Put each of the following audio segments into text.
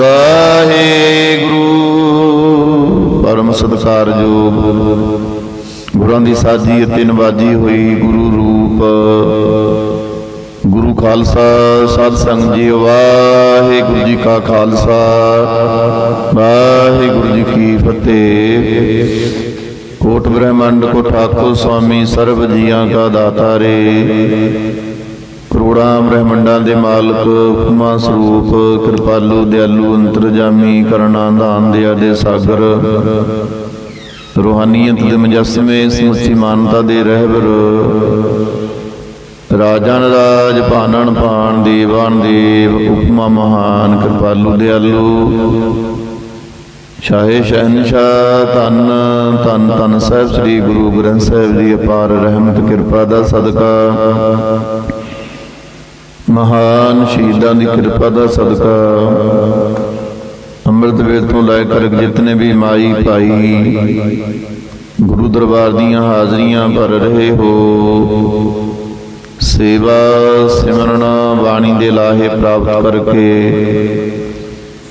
ਵਾਹਿਗੁਰੂ। ਪਰਮ ਸਤਿਕਾਰਯੋਗ। ਗੁਰਾਂ ਦੀ ਸਾਜੀ ਅਤੇ ਨਵਾਜੀ ਹੋਈ ਗੁਰੂ ਰੂਪ। ਗੁਰੂ ਖਾਲਸਾ ਸਤ ਸੰਗ ਜੀ ਵਾਹਿਗੁਰੂ ਜੀ ਕਾ ਖਾਲਸਾ। ਵਾਹਿਗੁਰੂ ਜੀ ਕੀ ਫਤਿਹ। ਕੋਟ ਬ੍ਰਹਮੰਡ ਕੋ ਠਾਕੁਰ ਸੁਆਮੀ ਸਰਬ ਜੀਆਂ ਕਾ ਦਾਤਾ ਰੇ। ਕਰੋੜਾਂ ਬ੍ਰਹਮੰਡਾਂ ਦੇ ਮਾਲਕ, ਉਪਮਾ ਸਰੂਪ, ਕਿਰਪਾਲੂ, ਦਿਆਲੂ, ਅੰਤਰਜਾਮੀ ਕਰਨਾ ਦਾਨ ਦਿਆ ਦੇ ਸਾਗਰ। ਰੂਹਾਨੀਅਤ ਦੇ ਮੁਜੱਸਮੇ, ਸਮੁੱਚੀ ਮਾਨਤਾ ਦੇ ਰਹਿਬਰ। ਰਾਜਨ ਰਾਜ, ਭਾਨਣ ਭਾਨ ਦੇਵਾਨ ਦੇਵ ਉਪਮਾ ਮਹਾਨ, ਕਿਰਪਾਲੂ, ਦਿਆਲੂ। ਸ਼ਾਹੇ ਸ਼ਹਿਨਸ਼ਾਹ, ਧੰਨ ਧੰਨ ਧੰਨ ਸਾਹਿਬ, ਸ੍ਰੀ ਗੁਰੂ ਗ੍ਰੰਥ ਸਾਹਿਬ ਦੀ ਅਪਾਰ ਰਹਿਮਤ, ਕਿਰਪਾ ਦਾ ਸਦਕਾ। ਮਹਾਨ ਸ਼ਹੀਦਾਂ ਦੀ ਕਿਰਪਾ ਦਾ ਸਦਕਾ। ਅੰਮ੍ਰਿਤ ਵੇਦ ਤੋਂ ਲੈ ਕਰ ਜਿਤਨੇ ਵੀ ਮਾਈ ਭਾਈ, ਗੁਰੂ ਦਰਬਾਰ ਦੀਆਂ ਹਾਜ਼ਰੀਆਂ ਭਰ ਰਹੇ ਹੋ। ਸੇਵਾ ਸਿਮਰਨ ਬਾਣੀ ਦੇ ਲਾਹੇ ਪ੍ਰਾਪਤ ਕਰਕੇ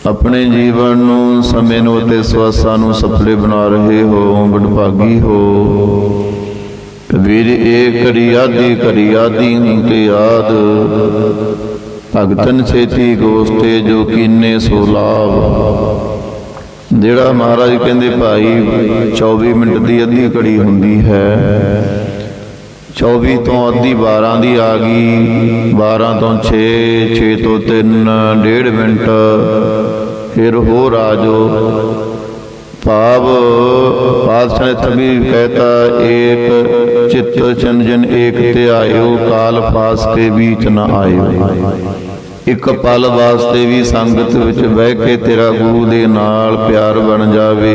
ਆਪਣੇ ਜੀਵਨ ਨੂੰ ਸਮੇਂ ਨੂੰ ਅਤੇ ਸਵਾਸਾਂ ਨੂੰ ਸਫਲੇ ਬਣਾ ਰਹੇ ਹੋ ਵਡਭਾਗੀ ਹੋ। ਵੀਰ ਏ ਕਰੀ ਆਦੀ ਕਰੀ ਆਦੀ ਤੇ ਆਦ। ਭਗਤਨ ਛੇਤੀ ਗੋਸਤੇ ਜੋ ਕੀਨੇ ਸੋ ਲਾਭ ਜਿਹੜਾ ਮਹਾਰਾਜ ਕਹਿੰਦੇ, ਭਾਈ 24 ਮਿੰਟ ਦੀ ਅੱਧੀ ਘੜੀ ਹੁੰਦੀ ਹੈ। 24 ਤੋਂ ਅੱਧੀ 12 ਦੀ ਆ ਗਈ। 12 ਤੋਂ 6 6 ਤੋਂ 3 ਡੇਢ ਮਿੰਟ। ਫਿਰ ਹੋਰ ਆ ਰਾਜੋ ਭਾਵ ਪਾਤਸ਼ਾਹ ਨੇ ਤਬੀ ਕਹਤਾ, ਏਕ ਚਿੱਤ ਚੰਜਨ ਏਕ ਤੇ ਆਇਓ, ਕਾਲ ਫਾਸ ਕੇ ਵਿੱਚ ਨ ਆਇਓ। ਇੱਕ ਪਲ ਵਾਸਤੇ ਵੀ ਸੰਗਤ ਵਿੱਚ ਬਹਿ ਕੇ ਤੇਰਾ ਗੁਰੂ ਦੇ ਨਾਲ ਪਿਆਰ ਬਣ ਜਾਵੇ।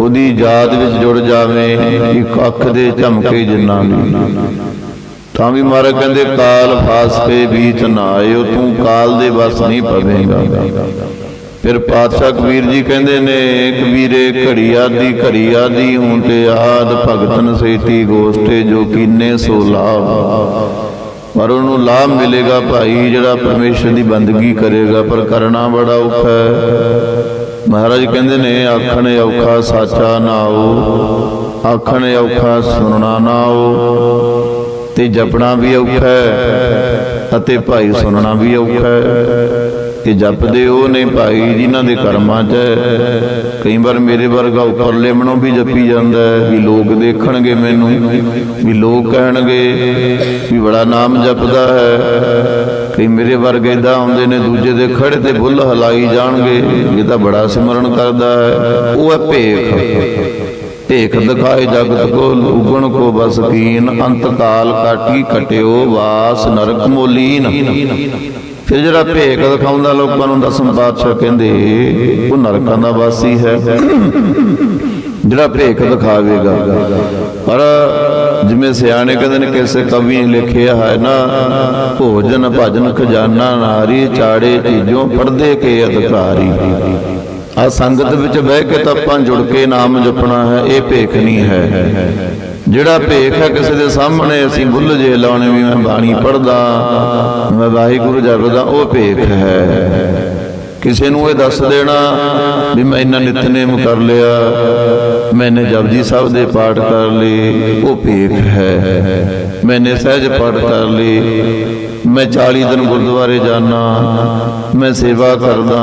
ਉਹਦੀ ਯਾਦ ਵਿੱਚ ਜੁੜ ਜਾਵੇ, ਇੱਕ ਅੱਖ ਦੇ ਝਮਕੇ ਜਿੰਨਾ ਵੀ। ਤਾਂ ਵੀ ਮਹਾਰਾਜ ਕਹਿੰਦੇ, ਕਾਲ ਫਾਸ ਕੇ ਵਿੱਚ ਨਾ ਆਇਓ, ਤੂੰ ਕਾਲ ਦੇ ਵਸ ਨਹੀਂ ਪਵੇਂਗਾ। ਫਿਰ ਪਾਤਸ਼ਾਹ ਕਬੀਰ ਜੀ ਕਹਿੰਦੇ ਨੇ ਕਬੀਰੇ ਘੜੀ ਆਦੀ ਘੜੀ ਆਦੀ ਹੂੰ ਤੇ ਆਦ ਭਗਤਨ ਸੇਤੀ ਗੋਸ਼ਟੇ ਜੋ ਕੀਨੇ ਸੋ ਲਾਭ। ਪਰ ਉਹਨੂੰ ਲਾਭ ਮਿਲੇਗਾ ਭਾਈ, ਜਿਹੜਾ ਪਰਮੇਸ਼ਰ ਦੀ ਬੰਦਗੀ ਕਰੇਗਾ, ਪਰ ਕਰਨਾ ਬੜਾ ਔਖਾ ਹੈ। ਮਹਾਰਾਜ ਕਹਿੰਦੇ ਨੇ, ਆਖਣ ਔਖਾ ਸਾਚਾ ਨਾਉ ਆਖਣ ਔਖਾ ਸੁਣਨਾ ਨਾਉ ਤੇ ਜਪਣਾ ਵੀ ਔਖਾ ਹੈ ਅਤੇ ਭਾਈ ਸੁਣਨਾ ਵੀ ਔਖਾ ਹੈ। ਇਹ ਜਪਦੇ ਉਹ ਨੇ ਭਾਈ, ਜਿਨ੍ਹਾਂ ਦੇ ਕਰਮਾਂ 'ਚ। ਕਈ ਵਾਰ ਮੇਰੇ ਵਰਗਾ ਉੱਪਰਲੇ ਮਨੋਂ ਵੀ ਜਪੀ ਜਾਂਦਾ ਵੀ ਲੋਕ ਦੇਖਣਗੇ ਮੈਨੂੰ, ਵੀ ਲੋਕ ਕਹਿਣਗੇ ਵੀ ਬੜਾ ਨਾਮ ਜਪਦਾ ਹੈ। ਕਈ ਮੇਰੇ ਵਰਗੇ ਇਦਾਂ ਆਉਂਦੇ ਨੇ, ਦੂਜੇ ਦੇ ਖੜੇ ਤੇ ਬੁੱਲ ਹਲਾਈ ਜਾਣਗੇ, ਇਹ ਤਾਂ ਬੜਾ ਸਿਮਰਨ ਕਰਦਾ ਹੈ। ਉਹ ਹੈ ਭੇਖ। ਭੇਖ ਦਿਖਾਏ ਜਗਤ ਕੋ ਉਗਣ ਕੋ ਬਸ ਕੀਨ, ਅੰਤ ਕਾਲ ਕਾਟੀ ਕਟਿਓ ਵਾਸ ਨਰਕ ਮੋਲੀਨ। ਫਿਰ ਜਿਹੜਾ ਭੇਖ ਦਿਖਾਉਂਦਾ ਲੋਕਾਂ ਨੂੰ ਦਸਮ ਪਾਤਸ਼ਾਹ ਕਹਿੰਦੇ, ਉਹ ਨਰਕਾਂ ਦਾ ਵਾਸੀ ਹੈ। ਜਿਹੜਾ ਭੇਖ ਦਿਖਾਵੇਗਾ। ਪਰ ਜਿਵੇਂ ਸਿਆਣੇ ਕਹਿੰਦੇ ਨੇ, ਕਿਸੇ ਕਵੀ ਨੇ ਲਿਖਿਆ ਹੈ ਨਾ, ਭੋਜਨ ਭਜਨ ਖਜ਼ਾਨਾ ਨਾਰੀ ਚਾੜੇ ਚੀਜ਼ੋਂ ਪਰਦੇ ਕੇ ਅਧਿਕਾਰੀ। ਆ ਸੰਗਤ ਵਿੱਚ ਬਹਿ ਕੇ ਤਾਂ ਆਪਾਂ ਜੁੜ ਕੇ ਨਾਮ ਜਪਣਾ ਹੈ, ਇਹ ਭੇਖ ਨਹੀਂ ਹੈ। ਜਿਹੜਾ ਭੇਖ ਹੈ ਕਿਸੇ ਦੇ ਸਾਹਮਣੇ, ਅਸੀਂ ਬੁੱਲ ਜੇ ਲਾਉਣੇ ਵੀ ਮੈਂ ਬਾਣੀ ਪੜਦਾ ਮੈਂ ਵਾਹਿਗੁਰੂ ਜਪਦਾ, ਉਹ ਭੇਖ ਹੈ। ਕਿਸੇ ਨੂੰ ਇਹ ਦੱਸ ਦੇਣਾ ਵੀ ਮੈਂ ਇੰਨਾ ਨਿਤਨੇਮ ਕਰ ਲਿਆ ਮੈਨੇ ਜਪਜੀ ਸਾਹਿਬ ਦੇ ਪਾਠ ਕਰ ਲਏ, ਉਹ ਭੇਖ ਹੈ। ਮੈਨੇ ਸਹਿਜ ਪਾਠ ਕਰ ਲਏ, ਮੈਂ 40 ਦਿਨ ਗੁਰਦੁਆਰੇ ਜਾਣਾ ਮੈਂ ਸੇਵਾ ਕਰਦਾ,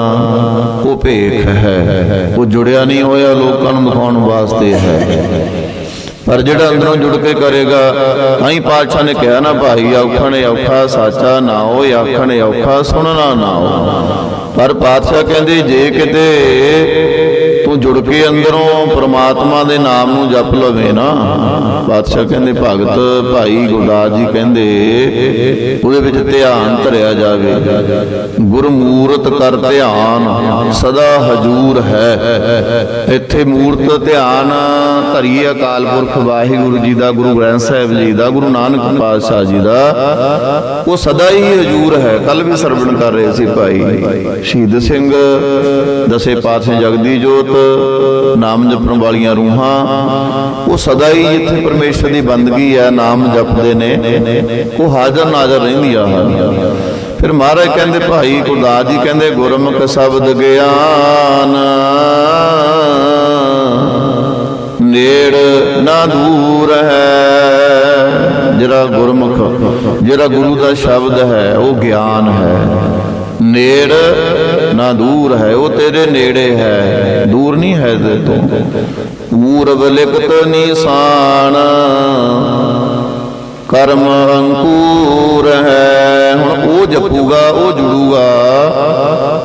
ਉਹ ਭੇਖ ਹੈ। ਉਹ ਜੁੜਿਆ ਨਹੀਂ ਹੋਇਆ ਲੋਕਾਂ ਨੂੰ ਦਿਖਾਉਣ ਵਾਸਤੇ ਹੈ। ਪਰ ਜਿਹੜਾ ਅੰਦਰੋਂ ਜੁੜ ਕੇ ਕਰੇਗਾ ਤਾਂ ਹੀ ਪਾਤਸ਼ਾਹ ਨੇ ਕਿਹਾ ਨਾ, ਭਾਈ ਔਖਣ ਔਖਾ, ਸਾਚਾ ਨਾ ਹੋ ਆਖਣ ਔਖਾ, ਸੁਣਨਾ ਨਾ ਹੋ ਪਰ ਪਾਤਸ਼ਾਹ ਕਹਿੰਦੇ, ਜੇ ਕਿਤੇ ਤੂੰ ਜੁੜ ਕੇ ਅੰਦਰੋਂ ਪ੍ਰਮਾਤਮਾ ਦੇ ਨਾਮ ਨੂੰ ਜਪ ਲਵੇ ਨਾ। ਪਾਤਸ਼ਾਹ ਕਹਿੰਦੇ, ਭਗਤ ਭਾਈ ਗੁਰਦਾਸ ਜੀ ਕਹਿੰਦੇ, ਉਹਦੇ ਵਿੱਚ ਧਿਆਨ ਧਰਿਆ ਜਾਵੇ। ਗੁਰਮੂਰਤ ਕਰ ਧਿਆਨ ਸਦਾ ਹਜੂਰ ਹੈ। ਇੱਥੇ ਮੂਰਤ ਧਿਆਨ ਧਰੀਏ ਅਕਾਲ ਪੁਰਖ ਵਾਹਿਗੁਰੂ ਜੀ ਦਾ, ਗੁਰੂ ਗ੍ਰੰਥ ਸਾਹਿਬ ਜੀ ਦਾ, ਗੁਰੂ ਨਾਨਕ ਪਾਤਸ਼ਾਹ ਜੀ ਦਾ। ਉਹ ਸਦਾ ਹੀ ਹਜੂਰ ਹੈ। ਕੱਲ ਵੀ ਸਰਵਣ ਕਰ ਰਹੇ ਸੀ ਭਾਈ। ਸ਼ਹੀਦ ਸਿੰਘ ਦਸੇ ਪਾਤਸ਼ਾਹ ਜਗਦੀ ਜੋਤ ਨਾਮ ਜਪਣ ਵਾਲੀਆਂ ਰੂਹਾਂ, ਉਹ ਸਦਾ ਹੀ ਜਿੱਥੇ ਪਰਮੇਸ਼ਰ ਦੀ ਬੰਦਗੀ ਹੈ, ਨਾਮ ਜਪਦੇ ਨੇ। ਉਹ ਹਾਜ਼ਰ ਨਾਜ਼ਰ ਰਹਿੰਦੀਆਂ ਹਨ। ਫਿਰ ਮਹਾਰਾਜ ਕਹਿੰਦੇ, ਭਾਈ ਗੁਰਦਾਸ ਜੀ ਕਹਿੰਦੇ, ਗੁਰਮੁਖ ਸ਼ਬਦ ਗਿਆਨ ਨੇੜ ਨਾ ਦੂਰ ਹੈ। ਜਿਹੜਾ ਗੁਰਮੁਖ, ਜਿਹੜਾ ਗੁਰੂ ਦਾ ਸ਼ਬਦ ਹੈ, ਉਹ ਗਿਆਨ ਹੈ। ਨੇੜ ਨਾ ਦੂਰ ਹੈ, ਉਹ ਤੇਰੇ ਨੇੜੇ ਹੈ। ਦੂਰ ਨਹੀਂ ਹੈ ਤੇ ਤੋਂ। ਪੂਰਬ ਲਿਖਤ ਨਿਸ਼ਾਨ। ਕਰਮ ਅੰਕੂਰ ਹੈ। ਹੁਣ ਉਹ ਜਪੂਗਾ, ਉਹ ਜੁੜੂਗਾ।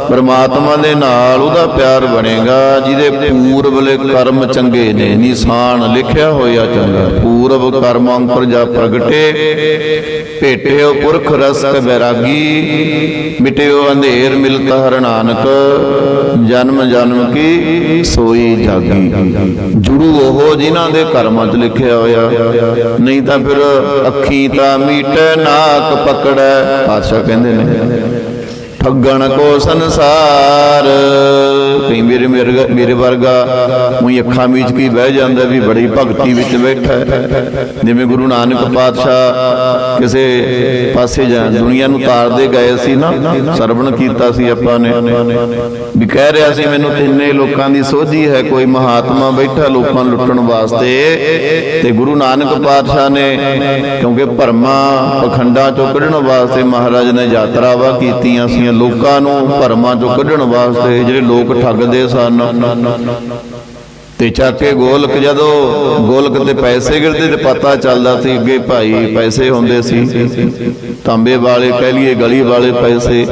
ਪਰਮਾਤਮਾ ਦੇ ਨਾਲ ਉਹਦਾ ਪਿਆਰ ਬਣੇਗਾ, ਜਿਹਦੇ ਪੂਰਬਲੇ ਕਰਮ ਚੰਗੇ ਨੇ, ਨਿਸ਼ਾਨ ਲਿਖਿਆ ਹੋਇਆ ਚੰਗਾ। ਪੂਰਬ ਕਰਮ ਅੰਕੁਰ ਜਾ ਪ੍ਰਗਟੇ ਭੇਟਿਓ ਪੁਰਖ ਰਸਕ ਬੈਰਾਗੀ ਮਿਟਿਓ ਅੰਧੇਰ ਮਿਲਤ ਹਰ ਨਾਨਕ, ਜਨਮ ਜਨਮ ਕੀ ਸੋਈ ਜਾਗੀ। ਜੁੜੂ ਉਹ ਜਿਨ੍ਹਾਂ ਦੇ ਕਰਮਾਂ 'ਚ ਲਿਖਿਆ ਹੋਇਆ। ਨਹੀਂ ਤਾਂ ਫਿਰ ਅੱਖੀ ਤਾਂ ਮੀਟੇ, ਨਾਕ ਪਕੜੈ, ਪਾਤਸ਼ਾਹ ਕਹਿੰਦੇ ਨੇ। ਠੱਗਣ ਕੋ ਸੰਸਾਰ। ਕਈ ਮੇਰੇ ਮੇਰੇ ਵਰਗਾ ਉਹੀ ਅੱਖਾਂ ਵਿੱਚ ਕੀ ਬਹਿ ਜਾਂਦਾ ਵੀ ਬੜੀ ਭਗਤੀ ਵਿੱਚ ਬੈਠਾ ਜਿਵੇਂ ਗੁਰੂ ਨਾਨਕ ਪਾਤਸ਼ਾਹ ਕਿਸੇ ਪਾਸੇ ਜਾ ਦੁਨੀਆ ਨੂੰ ਤਾਰਦੇ ਗਏ ਸੀ ਨਾ, ਸਰਵਣ ਕੀਤਾ ਸੀ ਆਪਾਂ ਨੇ। ਵੀ ਕਹਿ ਰਿਹਾ ਸੀ, ਮੈਨੂੰ ਤਿੰਨੇ ਲੋਕਾਂ ਦੀ ਸੋਝੀ ਹੈ, ਕੋਈ ਮਹਾਤਮਾ ਬੈਠਾ ਲੋਕਾਂ ਨੂੰ ਲੁੱਟਣ ਵਾਸਤੇ। ਤੇ ਗੁਰੂ ਨਾਨਕ ਪਾਤਸ਼ਾਹ ਨੇ ਕਿਉਂਕਿ ਭਰਮਾਂ ਪਖੰਡਾਂ ਚੋਂ ਕੱਢਣ ਵਾਸਤੇ ਮਹਾਰਾਜ ਨੇ ਯਾਤਰਾਵਾਂ ਕੀਤੀਆਂ ਸੀ ਲੋਕਾਂ ਨੂੰ ਭਰਮਾਂ ਚੋਂ ਕੱਢਣ ਵਾਸਤੇ ਜਿਹੜੇ ਲੋਕ ਠੱਗਦੇ ਸਨ। ਤੇ ਚੱਕ ਕੇ ਗੋਲਕ ਜਦੋਂ ਗੋਲਕ ਤੇ ਪੈਸੇ ਗਿਰਦੇ ਤੇ ਪਤਾ ਚੱਲਦਾ ਸੀ ਅੱਗੇ ਭਾਈ ਪੈਸੇ ਹੁੰਦੇ ਸੀ। ਤਾਂਬੇ ਵਾਲੇ ਕਹਿ ਲਈਏ ਗਲੀ ਵਾਲੇ ਪੈਸੇ।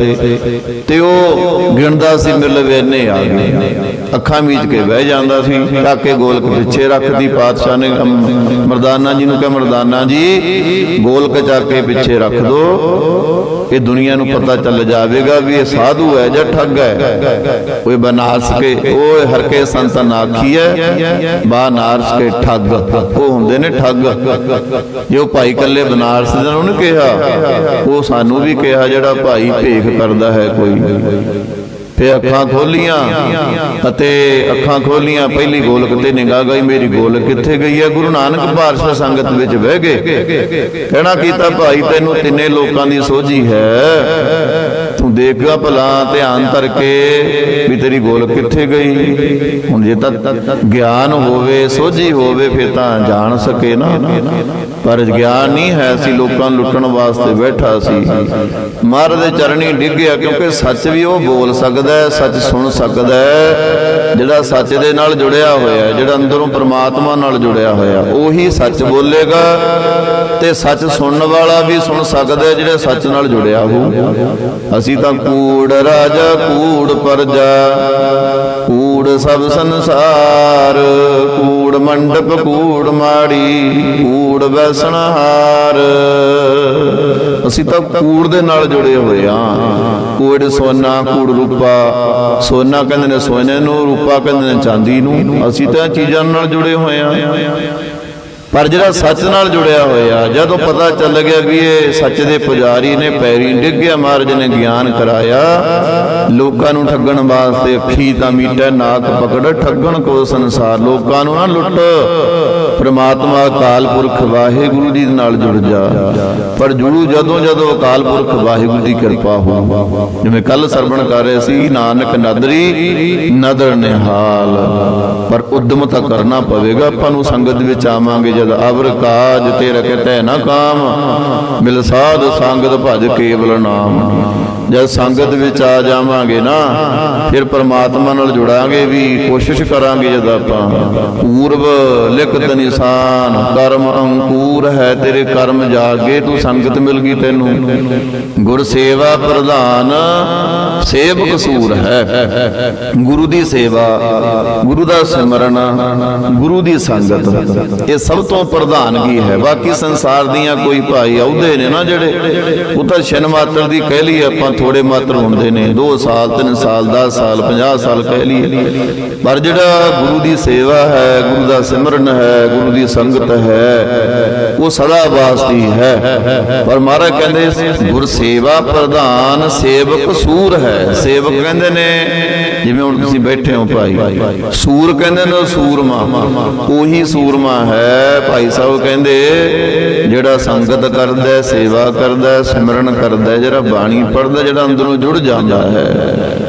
ਤੇ ਉਹ ਗਿਣਦਾ ਸੀ ਮੇਰੇ ਲਵੇ ਇੰਨੇ ਆ ਗਏ ਅੱਖਾਂ ਮੀਚ ਕੇ ਬਹਿ ਜਾਂਦਾ ਸੀ, ਚੱਕ ਕੇ ਗੋਲਕ ਪਿੱਛੇ ਰੱਖਦੀ, ਪਾਤਸ਼ਾਹ ਨੇ ਮਰਦਾਨਾ ਜੀ ਨੂੰ ਕਿਹਾ, ਮਰਦਾਨਾ ਜੀ, ਗੋਲਕ ਚੱਕ ਕੇ ਪਿੱਛੇ ਰੱਖ ਦੋ। ਇਹ ਦੁਨੀਆ ਨੂੰ ਪਤਾ ਚੱਲ ਜਾਵੇਗਾ ਵੀ ਇਹ ਸਾਧੂ ਹੈ ਜਾਂ ਠੱਗ ਹੈ। ਕੋਈ ਬਨਾਰਸ ਕੇ ਉਹ ਹਰਕੇ ਸੰਤਨ ਆਖੀਐ ਬਾ ਨਾਰਸ ਕੇ ਠੱਗ। ਉਹ ਹੁੰਦੇ ਨੇ ਠੱਗ। ਜੋ ਭਾਈ ਕੱਲੇ ਬਨਾਰਸ ਦੇ ਉਹਨੇ ਕਿਹਾ, ਉਹ ਸਾਨੂੰ ਵੀ ਕਿਹਾ ਜਿਹੜਾ ਭਾਈ ਭੇਖ ਕਰਦਾ ਹੈ ਕੋਈ। ਤੇ ਅੱਖਾਂ ਖੋਲੀਆਂ ਅਤੇ ਅੱਖਾਂ ਖੋਲੀਆਂ, ਪਹਿਲੀ ਗੋਲਕ ਤੇ ਨਿਗਾਹ ਗਈ, ਮੇਰੀ ਗੋਲਕ ਕਿੱਥੇ ਗਈ ਹੈ? ਗੁਰੂ ਨਾਨਕ ਪਾਤਸ਼ਾਹ ਸੰਗਤ ਵਿੱਚ ਬਹਿ ਗਏ। ਕਹਿਣਾ ਕੀਤਾ, ਭਾਈ, ਤੈਨੂੰ ਤਿੰਨੇ ਲੋਕਾਂ ਦੀ ਸੋਝੀ ਹੈ। ਤੂੰ ਦੇਖਗਾ ਭਲਾ, ਧਿਆਨ ਕਰਕੇ ਵੀ ਤੇਰੀ ਗੋਲ ਕਿੱਥੇ ਗਈ? ਹੁਣ ਜੇ ਤਾਂ ਗਿਆਨ ਹੋਵੇ, ਸੋਝੀ ਹੋਵੇ, ਫਿਰ ਤਾਂ ਜਾਣ ਸਕੇ ਨਾ। ਪਰ ਗਿਆਨ ਨਹੀਂ ਹੈ ਸੀ, ਲੋਕਾਂ ਨੂੰ ਲੁੱਟਣ ਵਾਸਤੇ ਬੈਠਾ ਸੀ। ਮਹਾਰਾਜ ਦੇ ਚਰਣੀ ਡਿੱਗਿਆ ਕਿਉਂਕਿ ਸੱਚ ਵੀ ਉਹ ਬੋਲ ਸਕਦਾ ਹੈ, ਸੱਚ ਸੁਣ ਸਕਦਾ ਹੈ। ਜਿਹੜਾ ਸੱਚ ਦੇ ਨਾਲ ਜੁੜਿਆ ਹੋਇਆ ਹੈ, ਜਿਹੜਾ ਅੰਦਰੋਂ ਪਰਮਾਤਮਾ ਨਾਲ ਜੁੜਿਆ ਹੋਇਆ, ਉਹੀ ਸੱਚ ਬੋਲੇਗਾ। ਤੇ ਸੱਚ ਸੁਣਨ ਵਾਲਾ ਵੀ ਸੁਣ ਸਕਦਾ ਹੈ, ਜਿਹੜਾ ਸੱਚ ਨਾਲ ਜੁੜਿਆ ਹੋ ਅਸੀਂ ਤਾਂ ਕੂੜ ਰਾਜਾ ਕੂੜ ਪਰਜਾ, ਕੂੜ ਸਭ ਸੰਸਾਰ, ਕੂੜ ਮੰਡਪ ਕੂੜ ਮਾੜੀ, ਕੂੜ ਵੈਸਣਹਾਰ ਅਸੀਂ ਤਾਂ ਕੂੜ ਦੇ ਨਾਲ ਜੁੜੇ ਹੋਏ ਆ ਕੂੜ ਸੋਨਾ, ਕੂੜ ਰੂਪਾ। ਸੋਨਾ ਕਹਿੰਦੇ ਨੇ ਸੋਨੇ ਨੂੰ, ਰੂਪਾ ਕਹਿੰਦੇ ਨੇ ਚਾਂਦੀ ਨੂੰ। ਅਸੀਂ ਤਾਂ ਚੀਜ਼ਾਂ ਨਾਲ ਜੁੜੇ ਹੋਏ ਆ ਪਰ ਜਿਹੜਾ ਸੱਚ ਨਾਲ ਜੁੜਿਆ ਹੋਇਆ ਜਦੋਂ ਪਤਾ ਚੱਲ ਗਿਆ ਵੀ ਇਹ ਸੱਚ ਦੇ ਪੁਜਾਰੀ ਨੇ ਪੈਰੀ ਡਿੱਗਿਆ ਮਹਾਰਾਜ ਨੇ ਗਿਆਨ ਕਰਾਇਆ ਲੋਕਾਂ ਨੂੰ ਠੱਗਣ ਵਾਸਤੇ ਅੱਖੀ ਤਾਂ ਮੀਟੇ ਨਾਕ ਪਕੜ ਠੱਗਣ ਕੋ ਸੰਸਾਰ ਲੋਕਾਂ ਨੂੰ ਨਾ ਲੁੱਟ। ਪ੍ਰਮਾਤਮਾ ਅਕਾਲ ਪੁਰਖ ਵਾਹਿਗੁਰੂ ਜੀ ਨਾਲ ਜੁੜ ਜਾ। ਪਰ ਜੁੜੂ ਜਦੋਂ ਜਦੋਂ ਅਕਾਲ ਪੁਰਖ ਵਾਹਿਗੁਰੂ ਦੀ ਕਿਰਪਾ ਹੋ ਜਿਵੇਂ ਕੱਲ ਸਰਵਣ ਕਰ ਰਹੇ ਸੀ ਨਾਨਕ ਨਦਰੀ ਨਦਰ ਨਿਹਾਲ। ਪਰ ਉਦਮ ਤਾਂ ਕਰਨਾ ਪਵੇਗਾ ਆਪਾਂ ਨੂੰ ਸੰਗਤ ਵਿੱਚ ਆਵਾਂਗੇ ਜਦ ਅਵਰ ਕਾਜ ਤੇ ਰਖਤੈ ਨਾ ਕਾਮ ਮਿਲ ਸਾਧ ਸੰਗਤ ਭਜ ਕੇਵਲ ਨਾਮ। ਜਦ ਸੰਗਤ ਵਿੱਚ ਆ ਜਾਵਾਂਗੇ ਨਾ, ਫਿਰ ਪ੍ਰਮਾਤਮਾ ਨਾਲ ਜੁੜਾਂਗੇ ਵੀ ਕੋਸ਼ਿਸ਼ ਕਰਾਂਗੇ ਜਦ ਆਪਾਂ। ਪੂਰਬ ਲਿਖਤ ਨਿਸ਼ਾਨ, ਕਰਮ ਅੰਕੂਰ ਹੈ ਤੇਰੇ ਕਰਮ ਜਾਗੇ, ਤੂੰ ਸੰਗਤ ਮਿਲ ਗਈ ਤੈਨੂੰ। ਗੁਰ ਸੇਵਾ ਪ੍ਰਧਾਨ, ਸੇਵਕ ਸੂਰ ਹੈ। ਗੁਰੂ ਦੀ ਸੇਵਾ, ਗੁਰੂ ਦਾ ਸਿਮਰਨ, ਗੁਰੂ ਦੀ ਸੰਗਤ। ਇਹ ਸਭ ਤੋਂ ਪ੍ਰਧਾਨਗੀ ਹੈ। ਬਾਕੀ ਸੰਸਾਰ ਦੀਆਂ ਕੋਈ ਭਾਈ ਅਹੁਦੇ ਨੇ ਨਾ ਜਿਹੜੇ, ਉਹ ਤਾਂ ਛਿਨ ਮਾਤਰ ਦੀ ਕਹਿ ਲਈ ਆਪਾਂ ਥੋੜੇ ਮਾਤਰ ਹੁੰਦੇ ਨੇ 2 ਸਾਲ 3 ਸਾਲ 10 ਸਾਲ 50 ਸਾਲ ਕਹਿ ਲਈਏ। ਪਰ ਜਿਹੜਾ ਗੁਰੂ ਦੀ ਸੇਵਾ ਹੈ, ਗੁਰੂ ਦਾ ਸਿਮਰਨ ਹੈ, ਗੁਰੂ ਦੀ ਸੰਗਤ ਹੈ, ਉਹ ਸਦਾ ਵਾਸਤੀ ਹੈ। ਪਰ ਮਹਾਰਾਜ ਕਹਿੰਦੇ, ਗੁਰ ਸੇਵਾ ਪ੍ਰਧਾਨ ਸੇਵਕ ਸੂਰ ਹੈ। ਸੇਵਕ ਕਹਿੰਦੇ ਨੇ ਜਿਵੇਂ ਹੁਣ ਤੁਸੀਂ ਬੈਠੇ ਹੋ ਭਾਈ, ਸੂਰ ਕਹਿੰਦੇ ਨੇ ਸੂਰਮਾ। ਉਹੀ ਸੂਰਮਾ ਹੈ ਭਾਈ ਸਾਹਿਬ ਕਹਿੰਦੇ, ਜਿਹੜਾ ਸੰਗਤ ਕਰਦਾ ਸੇਵਾ ਕਰਦਾ ਸਿਮਰਨ ਕਰਦਾ ਜਿਹੜਾ ਬਾਣੀ ਪੜਦਾ ਜਿਹੜਾ ਅੰਦਰੋਂ ਜੁੜ ਜਾਂਦਾ ਹੈ।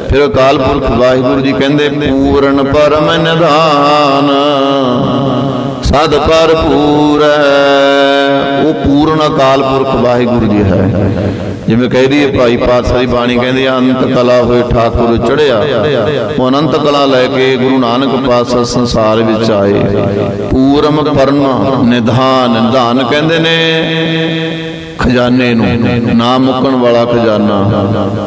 ਫਿਰ ਅਕਾਲ ਪੁਰਖ ਵਾਹਿਗੁਰੂ ਜੀ ਕਹਿੰਦੇ, ਪੂਰਨ ਪਰਮ ਨਿਧਾਨ, ਸਦ ਭਰਪੂਰ ਪੂਰ ਉਹ ਪੂਰਨ ਅਕਾਲ ਪੁਰਖ ਵਾਹਿਗੁਰੂ ਜੀ ਹੈ। ਜਿਵੇਂ ਕਹਿ ਰਹੀ ਭਾਈ ਪਾਤਸ਼ਾਹ ਦੀ ਬਾਣੀ ਕਹਿੰਦੇ ਆ, ਅੰਤ ਕਲਾ ਹੋਏ ਠਾਕੁਰ ਚੜਿਆ ਉਹ ਅਨੰਤ ਕਲਾ ਲੈ ਕੇ ਗੁਰੂ ਨਾਨਕ ਪਾਤਸ਼ਾਹ ਸੰਸਾਰ ਵਿੱਚ ਆਏ। ਪੂਰਮ ਪਰਮ ਨਿਧਾਨ ਨਿਧਾਨ ਕਹਿੰਦੇ ਨੇ। ਖਜ਼ਾਨੇ ਨੂੰ ਨਾ ਮੁੱਕਣ ਵਾਲਾ ਖਜ਼ਾਨਾ।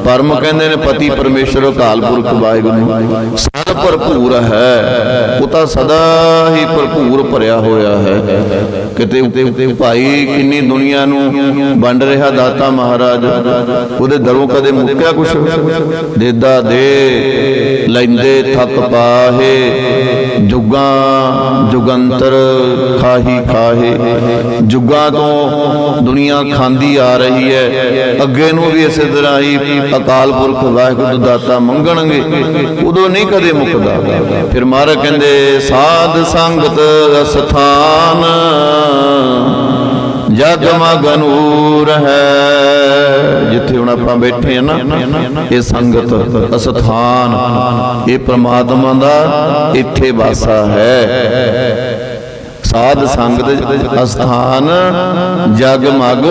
ਪਰਮ ਕਹਿੰਦੇ ਨੇ ਪਤੀ ਪਰਮੇਸ਼ਰ ਅਕਾਲ ਪੁਰਖ ਵਾਹਿਗੁਰੂ ਨੂੰ ਭਰਪੂਰ ਹੈ ਉਹ ਤਾਂ ਸਦਾ ਹੀ ਭਰਪੂਰ ਭਰਿਆ ਹੋਇਆ ਹੈ। ਕਿਤੇ ਭਾਈ ਕਿੰਨੀ ਦੁਨੀਆ ਨੂੰ ਵੰਡ ਰਿਹਾ ਦਾਤਾ ਮਹਾਰਾਜ, ਉਹਦੇ ਦਰੋਂ ਕਦੇ ਮੁੱਕਿਆ ਕੁਛ? ਦੇਦਾ ਦੇ ਲੈਂਦੇ ਥੱਕ ਪਾਹੇ, ਜੁਗਾਂ ਜੁਗੰਤਰ ਖਾਹੀ ਖਾਹੇ। ਜੁਗਾਂ ਤੋਂ ਦੁਨੀਆ ਖਾਂਦੀ ਆ ਰਹੀ ਹੈ। ਅੱਗੇ ਨੂੰ ਵੀ ਇਸੇ ਤਰ੍ਹਾਂ ਹੀ ਅਕਾਲ ਪੁਰਖ ਵਾਹਿਗੁਰੂ ਦਾਤਾ ਮੰਗਣਗੇ। ਉਦੋਂ ਨਹੀਂ ਕਦੇ ਮੁੱਕਦਾ। ਫਿਰ ਮਹਾਰਾਜ ਕਹਿੰਦੇ, ਸਾਧ ਸੰਗਤ ਅਸਥਾਨ, ਜਗ ਮਗ ਹੈ। ਜਿੱਥੇ ਹੁਣ ਆਪਾਂ ਬੈਠੇ ਆ ਨਾ, ਇਹ ਸੰਗਤ ਅਸਥਾਨ, ਇਹ ਪ੍ਰਮਾਤਮਾ ਦਾ ਇੱਥੇ ਵਾਸਾ ਹੈ। ਸਾਧ ਸੰਗਤ ਅਸਥਾਨ ਜਗਮਗ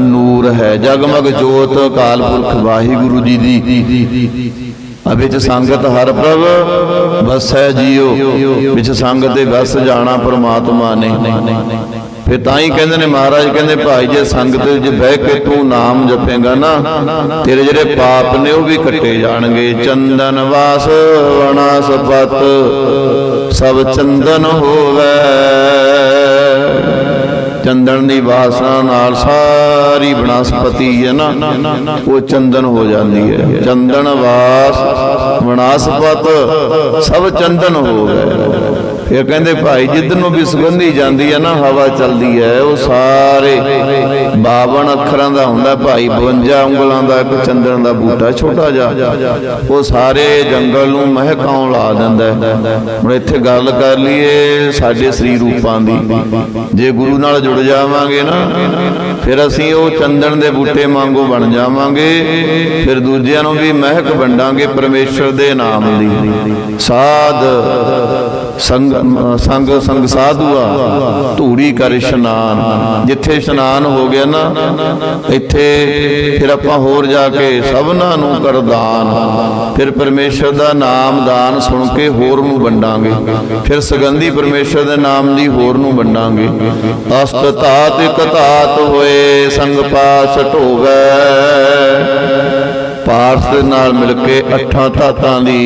ਨੂਰ ਹੈ। ਜਗਮਗ ਜੋਤ ਅਕਾਲ ਪੁਰਖ ਵਾਹਿਗੁਰੂ ਜੀ ਦੀ। ਆ ਸੰਗਤ ਹਰ ਪ੍ਰਭ ਵਸੈ ਜੀਉ ਵਿੱਚ ਸੰਗਤ ਦੇ ਵਸ ਜਾਣਾ ਪ੍ਰਮਾਤਮਾ ਨੇ। ਫਿਰ ਤਾਂ ਹੀ ਕਹਿੰਦੇ ਨੇ ਮਹਾਰਾਜ, ਕਹਿੰਦੇ ਭਾਈ ਜੇ ਸੰਗਤ ਵਿੱਚ ਬਹਿ ਕੇ ਤੂੰ ਨਾਮ ਜਪੇਗਾ ਨਾ, ਤੇਰੇ ਜਿਹੜੇ ਪਾਪ ਨੇ ਉਹ ਵੀ ਕੱਟੇ ਜਾਣਗੇ। ਚੰਦਨ ਵਾਸ ਵਣਾਸਪਤ ਸਭ ਚੰਦਨ ਹੋਵੇ। ਚੰਦਨ ਦੀ ਵਾਸਨਾ ਨਾਲ ਸਾਰੀ ਬਨਸਪਤੀ ਹੈ ਨਾ, ਉਹ ਚੰਦਨ ਹੋ ਜਾਂਦੀ ਹੈ। ਚੰਦਨ ਵਾਸ ਬਨਸਪਤ ਸਭ ਚੰਦਨ ਹੋ ਗਏ ਇਹ ਕਹਿੰਦੇ ਭਾਈ ਜਿੱਦ ਨੂੰ ਵੀ ਸੁਗੰਧੀ ਜਾਂਦੀ ਹੈ ਨਾ, ਹਵਾ ਚੱਲਦੀ ਹੈ, ਉਹ ਸਾਰੇ 52 ਅੱਖਰਾਂ ਦਾ ਹੁੰਦਾ ਭਾਈ 52 ਉਂਗਲਾਂ ਦਾ, ਇੱਕ ਚੰਦਨ ਦਾ ਬੂਟਾ ਛੋਟਾ ਜਿਹਾ। ਉਹ ਸਾਰੇ ਜੰਗਲ ਨੂੰ ਮਹਿਕ ਆਉਣ ਲਾ ਦਿੰਦਾ ਹੁਣ ਇੱਥੇ ਗੱਲ ਕਰ ਲਈਏ ਸਾਡੇ ਸ੍ਰੀ ਰੂਪਾਂ ਦੀ। ਜੇ ਗੁਰੂ ਨਾਲ ਜੁੜ ਜਾਵਾਂਗੇ ਨਾ, ਫਿਰ ਅਸੀਂ ਉਹ ਚੰਦਨ ਦੇ ਬੂਟੇ ਵਾਂਗੂ ਬਣ ਜਾਵਾਂਗੇ। ਫਿਰ ਦੂਜਿਆਂ ਨੂੰ ਵੀ ਮਹਿਕ ਵੰਡਾਂਗੇ ਪਰਮੇਸ਼ਰ ਦੇ ਨਾਮ ਦੀ। ਸਾਧ ਸੰਗ ਸੰਗ ਸੰਗ ਸਾਧੂਆ, ਧੂੜੀ ਕਰ ਇਸ਼ਨਾਨ। ਜਿੱਥੇ ਇਸ਼ਨਾਨ ਹੋ ਗਿਆ ਨਾ, ਇੱਥੇ ਫਿਰ ਆਪਾਂ ਹੋਰ ਜਾ ਕੇ ਸਭਨਾਂ ਨੂੰ ਕਰਦਾਨ ਫਿਰ ਪਰਮੇਸ਼ਰ ਦਾ ਨਾਮ ਦਾਨ ਸੁਣ ਕੇ ਹੋਰ ਨੂੰ ਵੰਡਾਂਗੇ। ਫਿਰ ਸੁਗੰਧੀ ਪਰਮੇਸ਼ਰ ਦੇ ਨਾਮ ਦੀ ਹੋਰ ਨੂੰ ਵੰਡਾਂਗੇ। ਅਸਤ ਤਾਤ ਇਕ ਧਾਤ ਹੋਏ ਸੰਗ ਪਾਸ ਢੋਵੇ ਪਾਰਸ ਦੇ ਨਾਲ ਮਿਲ ਕੇ ਅੱਠਾਂ ਧਾਤਾਂ ਦੀ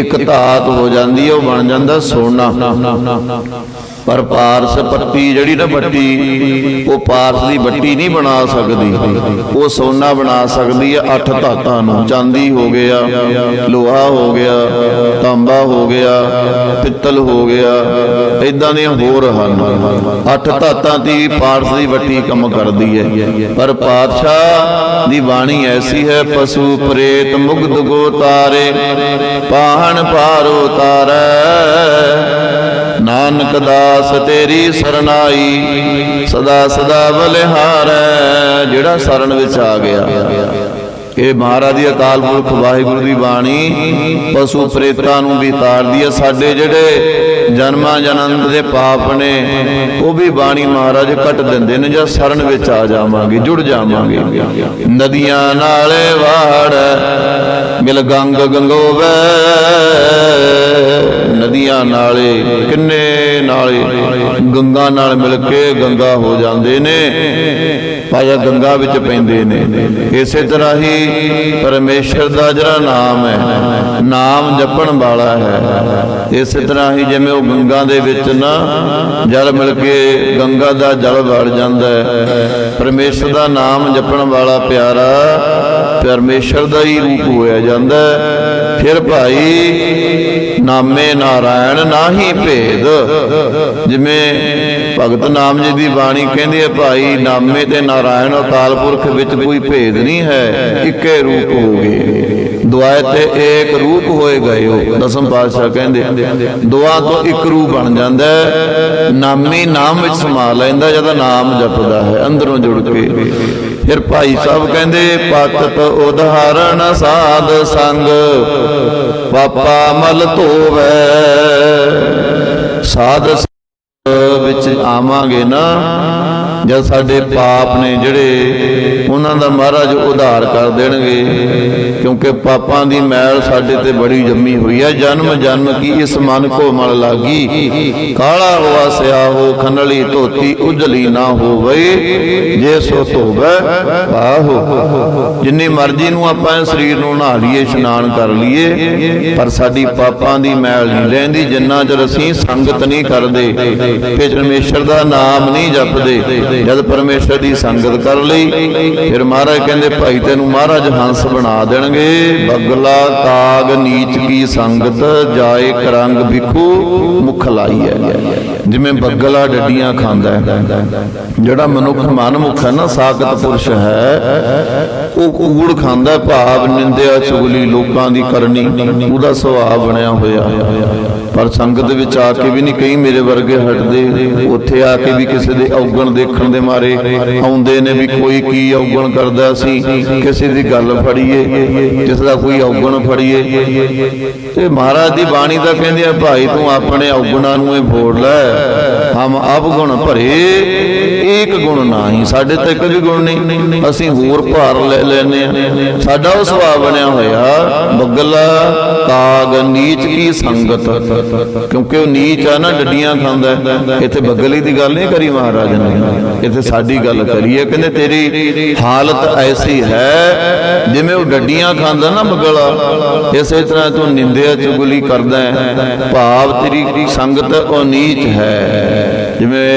ਇੱਕ ਧਾਤ ਹੋ ਜਾਂਦੀ ਹੈ, ਉਹ ਬਣ ਜਾਂਦਾ ਸੋਨਾ। ਪਰ ਪਾਰਸ ਪੱਤੀ ਜਿਹੜੀ ਨਾ ਬੱਟੀ ਉਹ ਪਾਰਸ ਦੀ ਬੱਟੀ ਨਹੀਂ ਬਣਾ ਸਕਦੀ। ਉਹ ਸੋਨਾ ਬਣਾ ਸਕਦੀ ਹੈ ਅੱਠ ਧਾਤਾਂ ਨੂੰ। ਚਾਂਦੀ ਹੋ ਗਿਆ, ਲੋਹਾ ਹੋ ਗਿਆ, ਤਾਂਬਾ ਹੋ ਗਿਆ, ਪਿੱਤਲ ਹੋ ਗਿਆ ਇਦਾਂ ਦੀਆਂ ਹੋਰ ਹਨ। ਅੱਠ ਧਾਤਾਂ ਦੀ ਪਾਰਸ ਦੀ ਬੱਟੀ ਕੰਮ ਕਰਦੀ ਹੈ। ਪਰ ਪਾਤਸ਼ਾਹ ਦੀ ਬਾਣੀ ਐਸੀ ਹੈ, ਪਸ਼ੂ ਪ੍ਰੇਤ ਮੁਗਧ ਗੋ ਤਾਰੇ, ਪਾਹਣ ਪਾਰੋ ਤਾਰੈ। ਨਾਨਕ ਦਾਸ ਤੇਰੀ ਸਰਨਾਈ ਸਦਾ ਸਦਾ ਬਲਿਹਾਰੈ ਜਿਹੜਾ ਸ਼ਰਨ ਵਿੱਚ ਆ ਗਿਆ। ਇਹ ਮਹਾਰਾਜ ਦੀ ਅਕਾਲ ਪੁਰਖ ਵਾਹਿਗੁਰੂ ਦੀ ਬਾਣੀ ਪਸ਼ੂ ਪ੍ਰੇਤਾਂ ਨੂੰ ਵੀ ਤਾਰਦੀ ਹੈ। ਸਾਡੇ ਜਿਹੜੇ ਜਨਮਾਂ ਜਨਮ ਦੇ ਪਾਪ ਨੇ, ਉਹ ਵੀ ਬਾਣੀ ਮਹਾਰਾਜ ਕੱਟ ਦਿੰਦੇ ਨੇ ਜਾਂ ਸ਼ਰਨ ਵਿੱਚ ਆ ਜਾਵਾਂਗੇ, ਜੁੜ ਜਾਵਾਂਗੇ। ਨਦੀਆਂ ਨਾਲੇ ਵਾੜ, ਮਿਲ ਗੰਗ ਗੰਗੋਵੇ। ਨਦੀਆਂ ਨਾਲੇ ਕਿੰਨੇ ਨਾਲੇ, ਗੰਗਾ ਨਾਲ ਮਿਲ ਕੇ ਗੰਗਾ ਹੋ ਜਾਂਦੇ ਨੇ। ਪਾਇਆ ਗੰਗਾ ਵਿੱਚ ਪੈਂਦੇ ਨੇ। ਇਸੇ ਤਰ੍ਹਾਂ ਹੀ ਪਰਮੇਸ਼ਰ ਦਾ ਜਿਹੜਾ ਨਾਮ ਹੈ, ਨਾਮ ਜਪਣ ਵਾਲਾ ਹੈ। ਇਸੇ ਤਰ੍ਹਾਂ ਹੀ ਜਿਵੇਂ ਉਹ ਗੰਗਾ ਦੇ ਵਿੱਚ ਨਾ ਜਲ ਮਿਲ ਕੇ ਗੰਗਾ ਦਾ ਜਲ ਵੜ ਜਾਂਦਾ ਹੈ, ਪਰਮੇਸ਼ਰ ਦਾ ਨਾਮ ਜਪਣ ਵਾਲਾ ਪਿਆਰਾ ਪਰਮੇਸ਼ਰ ਦਾ ਹੀ ਰੂਪ ਹੋਇਆ ਜਾਂਦਾ ਫਿਰ ਭਾਈ ਨਾਮੇ ਨਾਰਾਇਣ ਨਾਹੀ ਭੇਦ, ਜਿਵੇਂ ਭਗਤ ਨਾਮ ਜੀ ਦੀ ਬਾਣੀ ਕਹਿੰਦੀ ਹੈ, ਭਾਈ, ਨਾਮੇ ਤੇ ਨਾਰਾਇਣ ਅਕਾਲ ਪੁਰਖ ਵਿੱਚ ਕੋਈ ਭੇਦ ਨਹੀਂ ਹੈ, ਇੱਕੇ ਰੂਪ ਹੋ ਗਏ ਦੁਆਏ ਤੇ ਏਕ ਰੂਪ ਹੋਏ ਗਏ ਹੋ। ਦਸਮ ਪਾਤਸ਼ਾਹ ਕਹਿੰਦੇ ਦੁਆ ਤੋਂ ਇੱਕ ਰੂਪ ਬਣ ਜਾਂਦਾ ਨਾਮੀ ਨਾਮ ਵਿੱਚ ਸਮਾ ਲੈਂਦਾ ਜਦੋਂ ਨਾਮ ਜਪਦਾ ਹੈ, ਅੰਦਰੋਂ ਜੁੜ ਕੇ। ਫਿਰ ਭਾਈ ਸਾਹਿਬ ਕਹਿੰਦੇ, ਪਤਤ ਉਦਾਹਰਣ ਸਾਧ ਸੰਗ, ਪਾਪਾ ਮਲ ਧੋਵੈ। ਸਾਧ ਵਿੱਚ ਆਵਾਂਗੇ ਨਾ। ਜਾਂ ਸਾਡੇ ਪਾਪ ਨੇ ਜਿਹੜੇ ਉਹਨਾਂ ਦਾ ਮਹਾਰਾਜ ਉਧਾਰ ਕਰ ਦੇਣਗੇ, ਕਿਉਂਕਿ ਪਾਪਾਂ ਦੀ ਮੈਲ ਸਾਡੇ ਤੇ ਬੜੀ ਜੰਮੀ ਹੋਈ ਹੈ। ਜਨਮ ਜਨਮ ਕੀ ਇਸ ਮਨ ਕੋ ਮਲ ਲਾਗੀ? ਕਾਲਾ ਹੋਆ ਸਿਆਹੋ, ਖਨਲੀ ਧੋਤੀ ਉਜਲੀ ਨਾ ਹੋਵੇ। ਜੇ ਸੋ ਧੋਵੇ ਆਹੋ। ਜਿੰਨੀ ਮਰਜ਼ੀ ਨੂੰ ਆਪਾਂ ਸਰੀਰ ਨੂੰ ਨਹਾ ਲਈਏ, ਇਸ਼ਨਾਨ ਕਰ ਲਈਏ, ਪਰ ਸਾਡੀ ਪਾਪਾਂ ਦੀ ਮੈਲ ਨਹੀਂ ਰਹਿੰਦੀ। ਜਿੰਨਾ ਚਿਰ ਅਸੀਂ ਸੰਗਤ ਨਹੀਂ ਕਰਦੇ, ਫਿਰ ਪਰਮੇਸ਼ਰ ਦਾ ਨਾਮ ਨਹੀਂ ਜਪਦੇ। ਜਦ ਪਰਮੇਸ਼ਰ ਦੀ ਸੰਗਤ ਕਰ ਲਈ ਫਿਰ ਮਹਾਰਾਜ ਕਹਿੰਦੇ, ਭਾਈ ਤੈਨੂੰ ਮਹਾਰਾਜ ਹੰਸ ਬਣਾ ਦੇਣਗੇ। ਬਗਲਾ ਤਾਗ ਨੀਚ ਕੀ ਸੰਗਤ, ਜਾਏ ਕਰੰਗ ਵਿਖੂ ਮੁਖ ਲਾਈ ਹੈ। ਜਿਵੇਂ ਬੱਗਲਾ ਡੱਡੀਆਂ ਖਾਂਦਾ ਹੈ। ਜਿਹੜਾ ਮਨੁੱਖ ਮਨਮੁਖ ਹੈ ਨਾ, ਸਾਖਤ ਪੁਰਸ਼ ਹੈ। ਉਹ ਕੂੜ ਖਾਂਦਾ ਭਾਵ ਨਿੰਦਿਆ ਚੁਗਲੀ ਲੋਕਾਂ ਦੀ ਕਰਨੀ। ਉਹਦਾ ਸੁਭਾਅ ਬਣਿਆ ਹੋਇਆ। ਪਰ ਸੰਗਤ ਵਿੱਚ ਆ ਕੇ ਵੀ ਨਹੀਂ ਕਈ ਮੇਰੇ ਵਰਗੇ ਹਟਦੇ। ਉੱਥੇ ਆ ਕੇ ਵੀ ਕਿਸੇ ਦੇ ਔਗਣ ਦੇਖਣ ਦੇ ਮਾਰੇ। ਆਉਂਦੇ ਨੇ ਵੀ ਕੋਈ ਕੀ ਔਗਣ ਕਰਦਾ ਸੀ। ਕਿਸੇ ਦੀ ਗੱਲ ਫੜੀਏ, ਕਿਸੇ ਦਾ ਕੋਈ ਔਗਣ ਫੜੀਏ। ਤੇ ਮਹਾਰਾਜ ਦੀ ਬਾਣੀ ਤਾਂ ਕਹਿੰਦੇ ਆ, ਭਾਈ ਤੂੰ ਆਪਣੇ ਔਗਣਾਂ ਨੂੰ ਇਹ ਫੋੜ ਲੈ। ਹਮ ਅਵਗੁਣ ਭਰੇ, ਏਕ ਗੁਣ ਨਹੀਂ, ਸਾਡੇ ਤੇ ਇੱਕ ਵੀ ਗੁਣ ਨਹੀਂ। ਅਸੀਂ ਹੋਰ ਭਾਰ ਲੈ ਲੈਨੇ ਆ ਸਾਡਾ ਉਹ ਸੁਭਾਅ ਬਣਿਆ ਹੋਇਆ, ਬੱਗਲਾ, ਕਾਗ, ਨੀਚ ਕੀ ਸੰਗਤ? ਕਿਉਂਕਿ ਉਹ ਨੀਚ ਆ ਨਾ, ਡੱਡੀਆਂ ਖਾਂਦਾ ਇੱਥੇ ਬੱਗਲੀ ਦੀ ਗੱਲ ਨਹੀਂ ਕਰੀ ਮਹਾਰਾਜ ਨੇ। ਇੱਥੇ ਸਾਡੀ ਗੱਲ ਕਰੀ ਹੈ, ਕਹਿੰਦੇ ਤੇਰੀ ਹਾਲਤ ਐਸੀ ਹੈ, ਜਿਵੇਂ ਉਹ ਡੱਡੀਆਂ ਖਾਂਦਾ ਨਾ ਬੱਗਲਾ। ਇਸੇ ਤਰ੍ਹਾਂ ਤੂੰ ਨਿੰਦਿਆ ਚੁਗਲੀ ਕਰਦਾ ਹੈ। ਭਾਵ ਤੇਰੀ ਸੰਗਤ ਉਹ ਨੀਚ ਹੈ। ਜਿਵੇਂ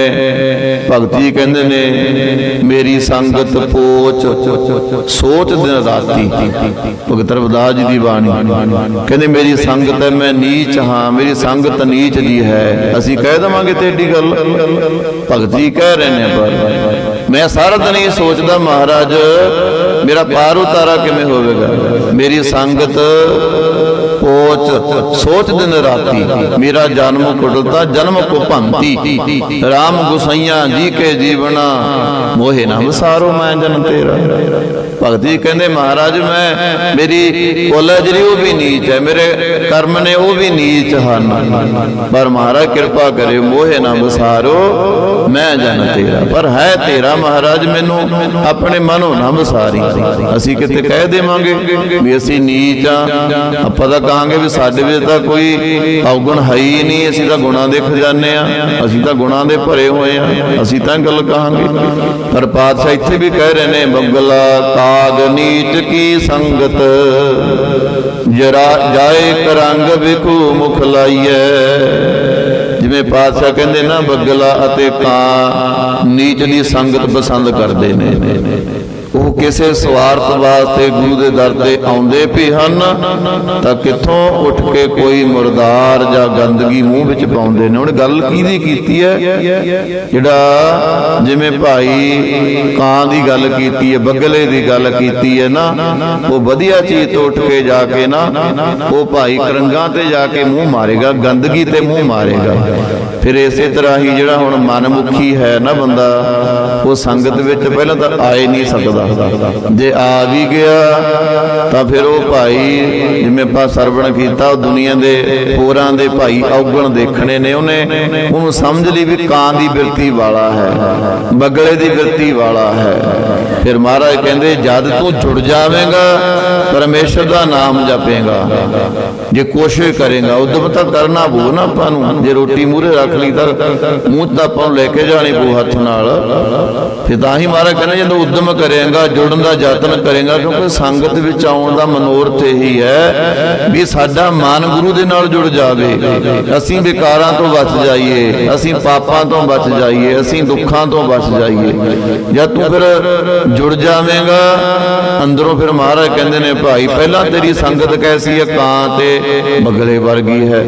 ਭਗਤੀ ਕਹਿੰਦੇ ਨੇ, ਮੇਰੀ ਸੰਗਤ ਪੋਚ ਸੋਚ ਦਿਨ ਰਾਤੀ ਭਗਤ ਰਵਿਦਾਸ ਜੀ ਦੀ ਬਾਣੀ। ਕਹਿੰਦੇ, ਮੇਰੀ ਸੰਗਤ ਹੈ, ਮੈਂ ਨੀਚ ਹਾਂ, ਮੇਰੀ ਸੰਗਤ ਨੀਚ ਦੀ ਹੈ। ਅਸੀਂ ਕਹਿ ਦਵਾਂਗੇ ਤੇ ਗੱਲ ਭਗਤੀ ਕਹਿ ਰਹੇ ਨੇ ਪਰ ਮੈਂ ਸਾਰਾ ਦਿਨ ਇਹ ਸੋਚਦਾ, ਮਹਾਰਾਜ, ਮੇਰਾ ਪਾਰ ਉਤਾਰਾ ਕਿਵੇਂ ਹੋਵੇਗਾ? ਮੇਰੀ ਸੰਗਤ ਪੋਚ ਸੋਚ ਦਿਨ ਰਾਤੀ ਮੇਰਾ ਜਨਮ ਕੁੜਤਾ ਜਨਮ ਕੋ ਭੰਤੀ। RAM ਗੁਸਈਆਂ ਜੀ ਕੇ ਜੀਵਨਾ, ਮੋਹਿ ਨਾ ਵਿਸਾਰੋ ਮੈਂ ਜਨ ਤੇਰਾ। ਭਗਤੀ ਕਹਿੰਦੇ, ਮਹਾਰਾਜ, ਮੈਂ, ਮੇਰੀ ਕੋਲਜਰੀ ਉਹ ਵੀ ਨੀਚ ਹੈ, ਮੇਰੇ ਕਰਮ ਨੇ, ਉਹ ਵੀ ਨੀਚ ਹਨ। ਪਰ ਮਹਾਰਾਜ, ਕਿਰਪਾ ਕਰੇ ਮੋਹੇ ਨਾ ਵਿਸਾਰੋ, ਮੈਂ ਜਨ ਤੇਰਾ। ਪਰ ਹੈ ਤੇਰਾ, ਮਹਾਰਾਜ, ਮੈਨੂੰ ਆਪਣੇ ਮਨੋਂ ਨਾ ਵਿਸਾਰੀ। ਅਸੀਂ ਕਿਤੇ ਕਹਿ ਦੇਵਾਂਗੇ ਵੀ ਅਸੀਂ ਨੀਚ ਆ ਆਪਾਂ ਤਾਂ ਕਹਾਂਗੇ ਵੀ ਸਾਡੇ ਵਿੱਚ ਤਾਂ ਕੋਈ ਔਗਣ ਹੈ ਹੀ ਨਹੀਂ, ਅਸੀਂ ਤਾਂ ਗੁਣਾਂ ਦੇ ਖਜ਼ਾਨੇ ਆ ਅਸੀਂ ਤਾਂ ਗੁਣਾਂ ਦੇ ਭਰੇ ਹੋਏ ਆ ਅਸੀਂ ਤਾਂ ਗੱਲ ਕਹਾਂਗੇ। ਪਰ ਪਾਤਸ਼ਾਹ ਇੱਥੇ ਵੀ ਕਹਿ ਰਹੇ ਨੇ, ਬੰਗਲਾ ਕਾਗ ਨੀਚ ਕੀ ਸੰਗਤ? ਜਰਾ ਜਾਏ ਕਰੰਗ ਵਿਖੂ ਮੁਖ ਲਾਈਐ। ਜਿਵੇਂ ਪਾਤਸ਼ਾਹ ਕਹਿੰਦੇ ਨਾ, ਬੱਗਲਾ ਅਤੇ ਕਾਂ ਨੀਚ ਦੀ ਸੰਗਤ ਪਸੰਦ ਕਰਦੇ ਨੇ। ਉਹ ਕਿਸੇ ਸਵਾਰਥ ਵਾਸਤੇ ਗੁਰੂ ਦੇ ਦਰ ਤੇ ਆਉਂਦੇ ਵੀ ਹਨ, ਤਾਂ ਕਿੱਥੋਂ ਉੱਠ ਕੇ ਕੋਈ ਮੁਰਦਾਰ ਜਾਂ ਗੰਦਗੀ ਮੂੰਹ ਵਿੱਚ ਪਾਉਂਦੇ ਨੇ? ਉਹਨੇ ਗੱਲ ਕਿਹਦੀ ਕੀਤੀ ਹੈ? ਜਿਹੜਾ ਜਿਵੇਂ ਭਾਈ ਕਾਂ ਦੀ ਗੱਲ ਕੀਤੀ ਹੈ, ਬੱਗਲੇ ਦੀ ਗੱਲ ਕੀਤੀ ਹੈ ਨਾ, ਉਹ ਵਧੀਆ ਚੀਜ਼ ਤੋਂ ਉੱਠ ਕੇ ਜਾ ਕੇ ਨਾ, ਉਹ ਭਾਈ ਕਰੰਗਾਂ ਤੇ ਜਾ ਕੇ ਮੂੰਹ ਮਾਰੇਗਾ, ਗੰਦਗੀ ਤੇ ਮੂੰਹ ਮਾਰੇਗਾ। ਫਿਰ ਇਸੇ ਤਰ੍ਹਾਂ ਹੀ ਜਿਹੜਾ ਹੁਣ ਮਨਮੁਖੀ ਹੈ ਨਾ ਬੰਦਾ, ਉਹ ਸੰਗਤ ਵਿੱਚ ਪਹਿਲਾਂ ਤਾਂ ਆਏ ਨਹੀਂ ਸਕਦਾ। ਜੇ ਆ ਵੀ ਗਿਆ, ਤਾਂ ਫਿਰ ਉਹ ਭਾਈ ਜਿਵੇਂ ਆਪਾਂ ਸਰਵਣ ਕੀਤਾ, ਉਹ ਦੁਨੀਆ ਦੇ ਹੋਰਾਂ ਦੇ ਭਾਈ ਔਗਣ ਦੇਖਣੇ ਨੇ ਉਹਨੇ। ਉਹਨੂੰ ਸਮਝ ਲਈ ਵੀ ਕਾਂ ਦੀ ਬਿਰਤੀ ਵਾਲਾ ਹੈ, ਬਗਲੇ ਦੀ ਬਿਰਤੀ ਵਾਲਾ ਹੈ। ਫਿਰ ਮਹਾਰਾਜ ਕਹਿੰਦੇ, ਜਦ ਤੂੰ ਜੁੜ ਜਾਵੇਂਗਾ, ਪਰਮੇਸ਼ਰ ਦਾ ਨਾਮ ਜਪੇਗਾ। ਜੇ ਕੋਸ਼ਿਸ਼ ਕਰੇਗਾ ਉਦਮ ਤਾਂ ਕਰਨਾ ਪਊ ਨਾ ਆਪਾਂ ਨੂੰ। ਜੇ ਰੋਟੀ ਮੂਹਰੇ ਰੱਖ ਲਈ ਤਾਂ ਮੂੰਹ ਤਾਂ ਆਪਾਂ ਨੂੰ ਲੈ ਕੇ ਜਾਣੀ ਪਊ ਹੱਥ ਨਾਲ। ਫਿਰ ਤਾਂ ਹੀ ਮਹਾਰਾਜ ਕਹਿੰਦੇ ਜਦੋਂ ਉਦਮ ਕਰੇਗਾ, ਜੁੜਨ ਦਾ ਯਤਨ ਕਰੇਗਾ, ਕਿਉਂਕਿ ਸੰਗਤ ਵਿੱਚ ਆਉਣ ਦਾ ਮਨੋਰਥ ਇਹੀ ਹੈ ਵੀ ਸਾਡਾ ਮਨ ਗੁਰੂ ਦੇ ਨਾਲ ਜੁੜ ਜਾਵੇ। ਅਸੀਂ ਵਿਕਾਰਾਂ ਤੋਂ ਬਚ ਜਾਈਏ, ਅਸੀਂ ਪਾਪਾਂ ਤੋਂ ਬਚ ਜਾਈਏ, ਅਸੀਂ ਦੁੱਖਾਂ ਤੋਂ ਬਚ ਜਾਈਏ। ਜਦ ਤੂੰ ਫਿਰ ਜੁੜ ਜਾਵੇਂਗਾ, ਅੰਦਰੋਂ ਫਿਰ ਮਹਾਰਾਜ ਕਹਿੰਦੇ ਨੇ, ਭਾਈ, ਪਹਿਲਾਂ ਤੇਰੀ ਸੰਗਤ ਕੈਸੀ ਹੈ? ਕਾਂ ਤੇ ਬਗਲੇ ਵਰਗੀ ਹੈ।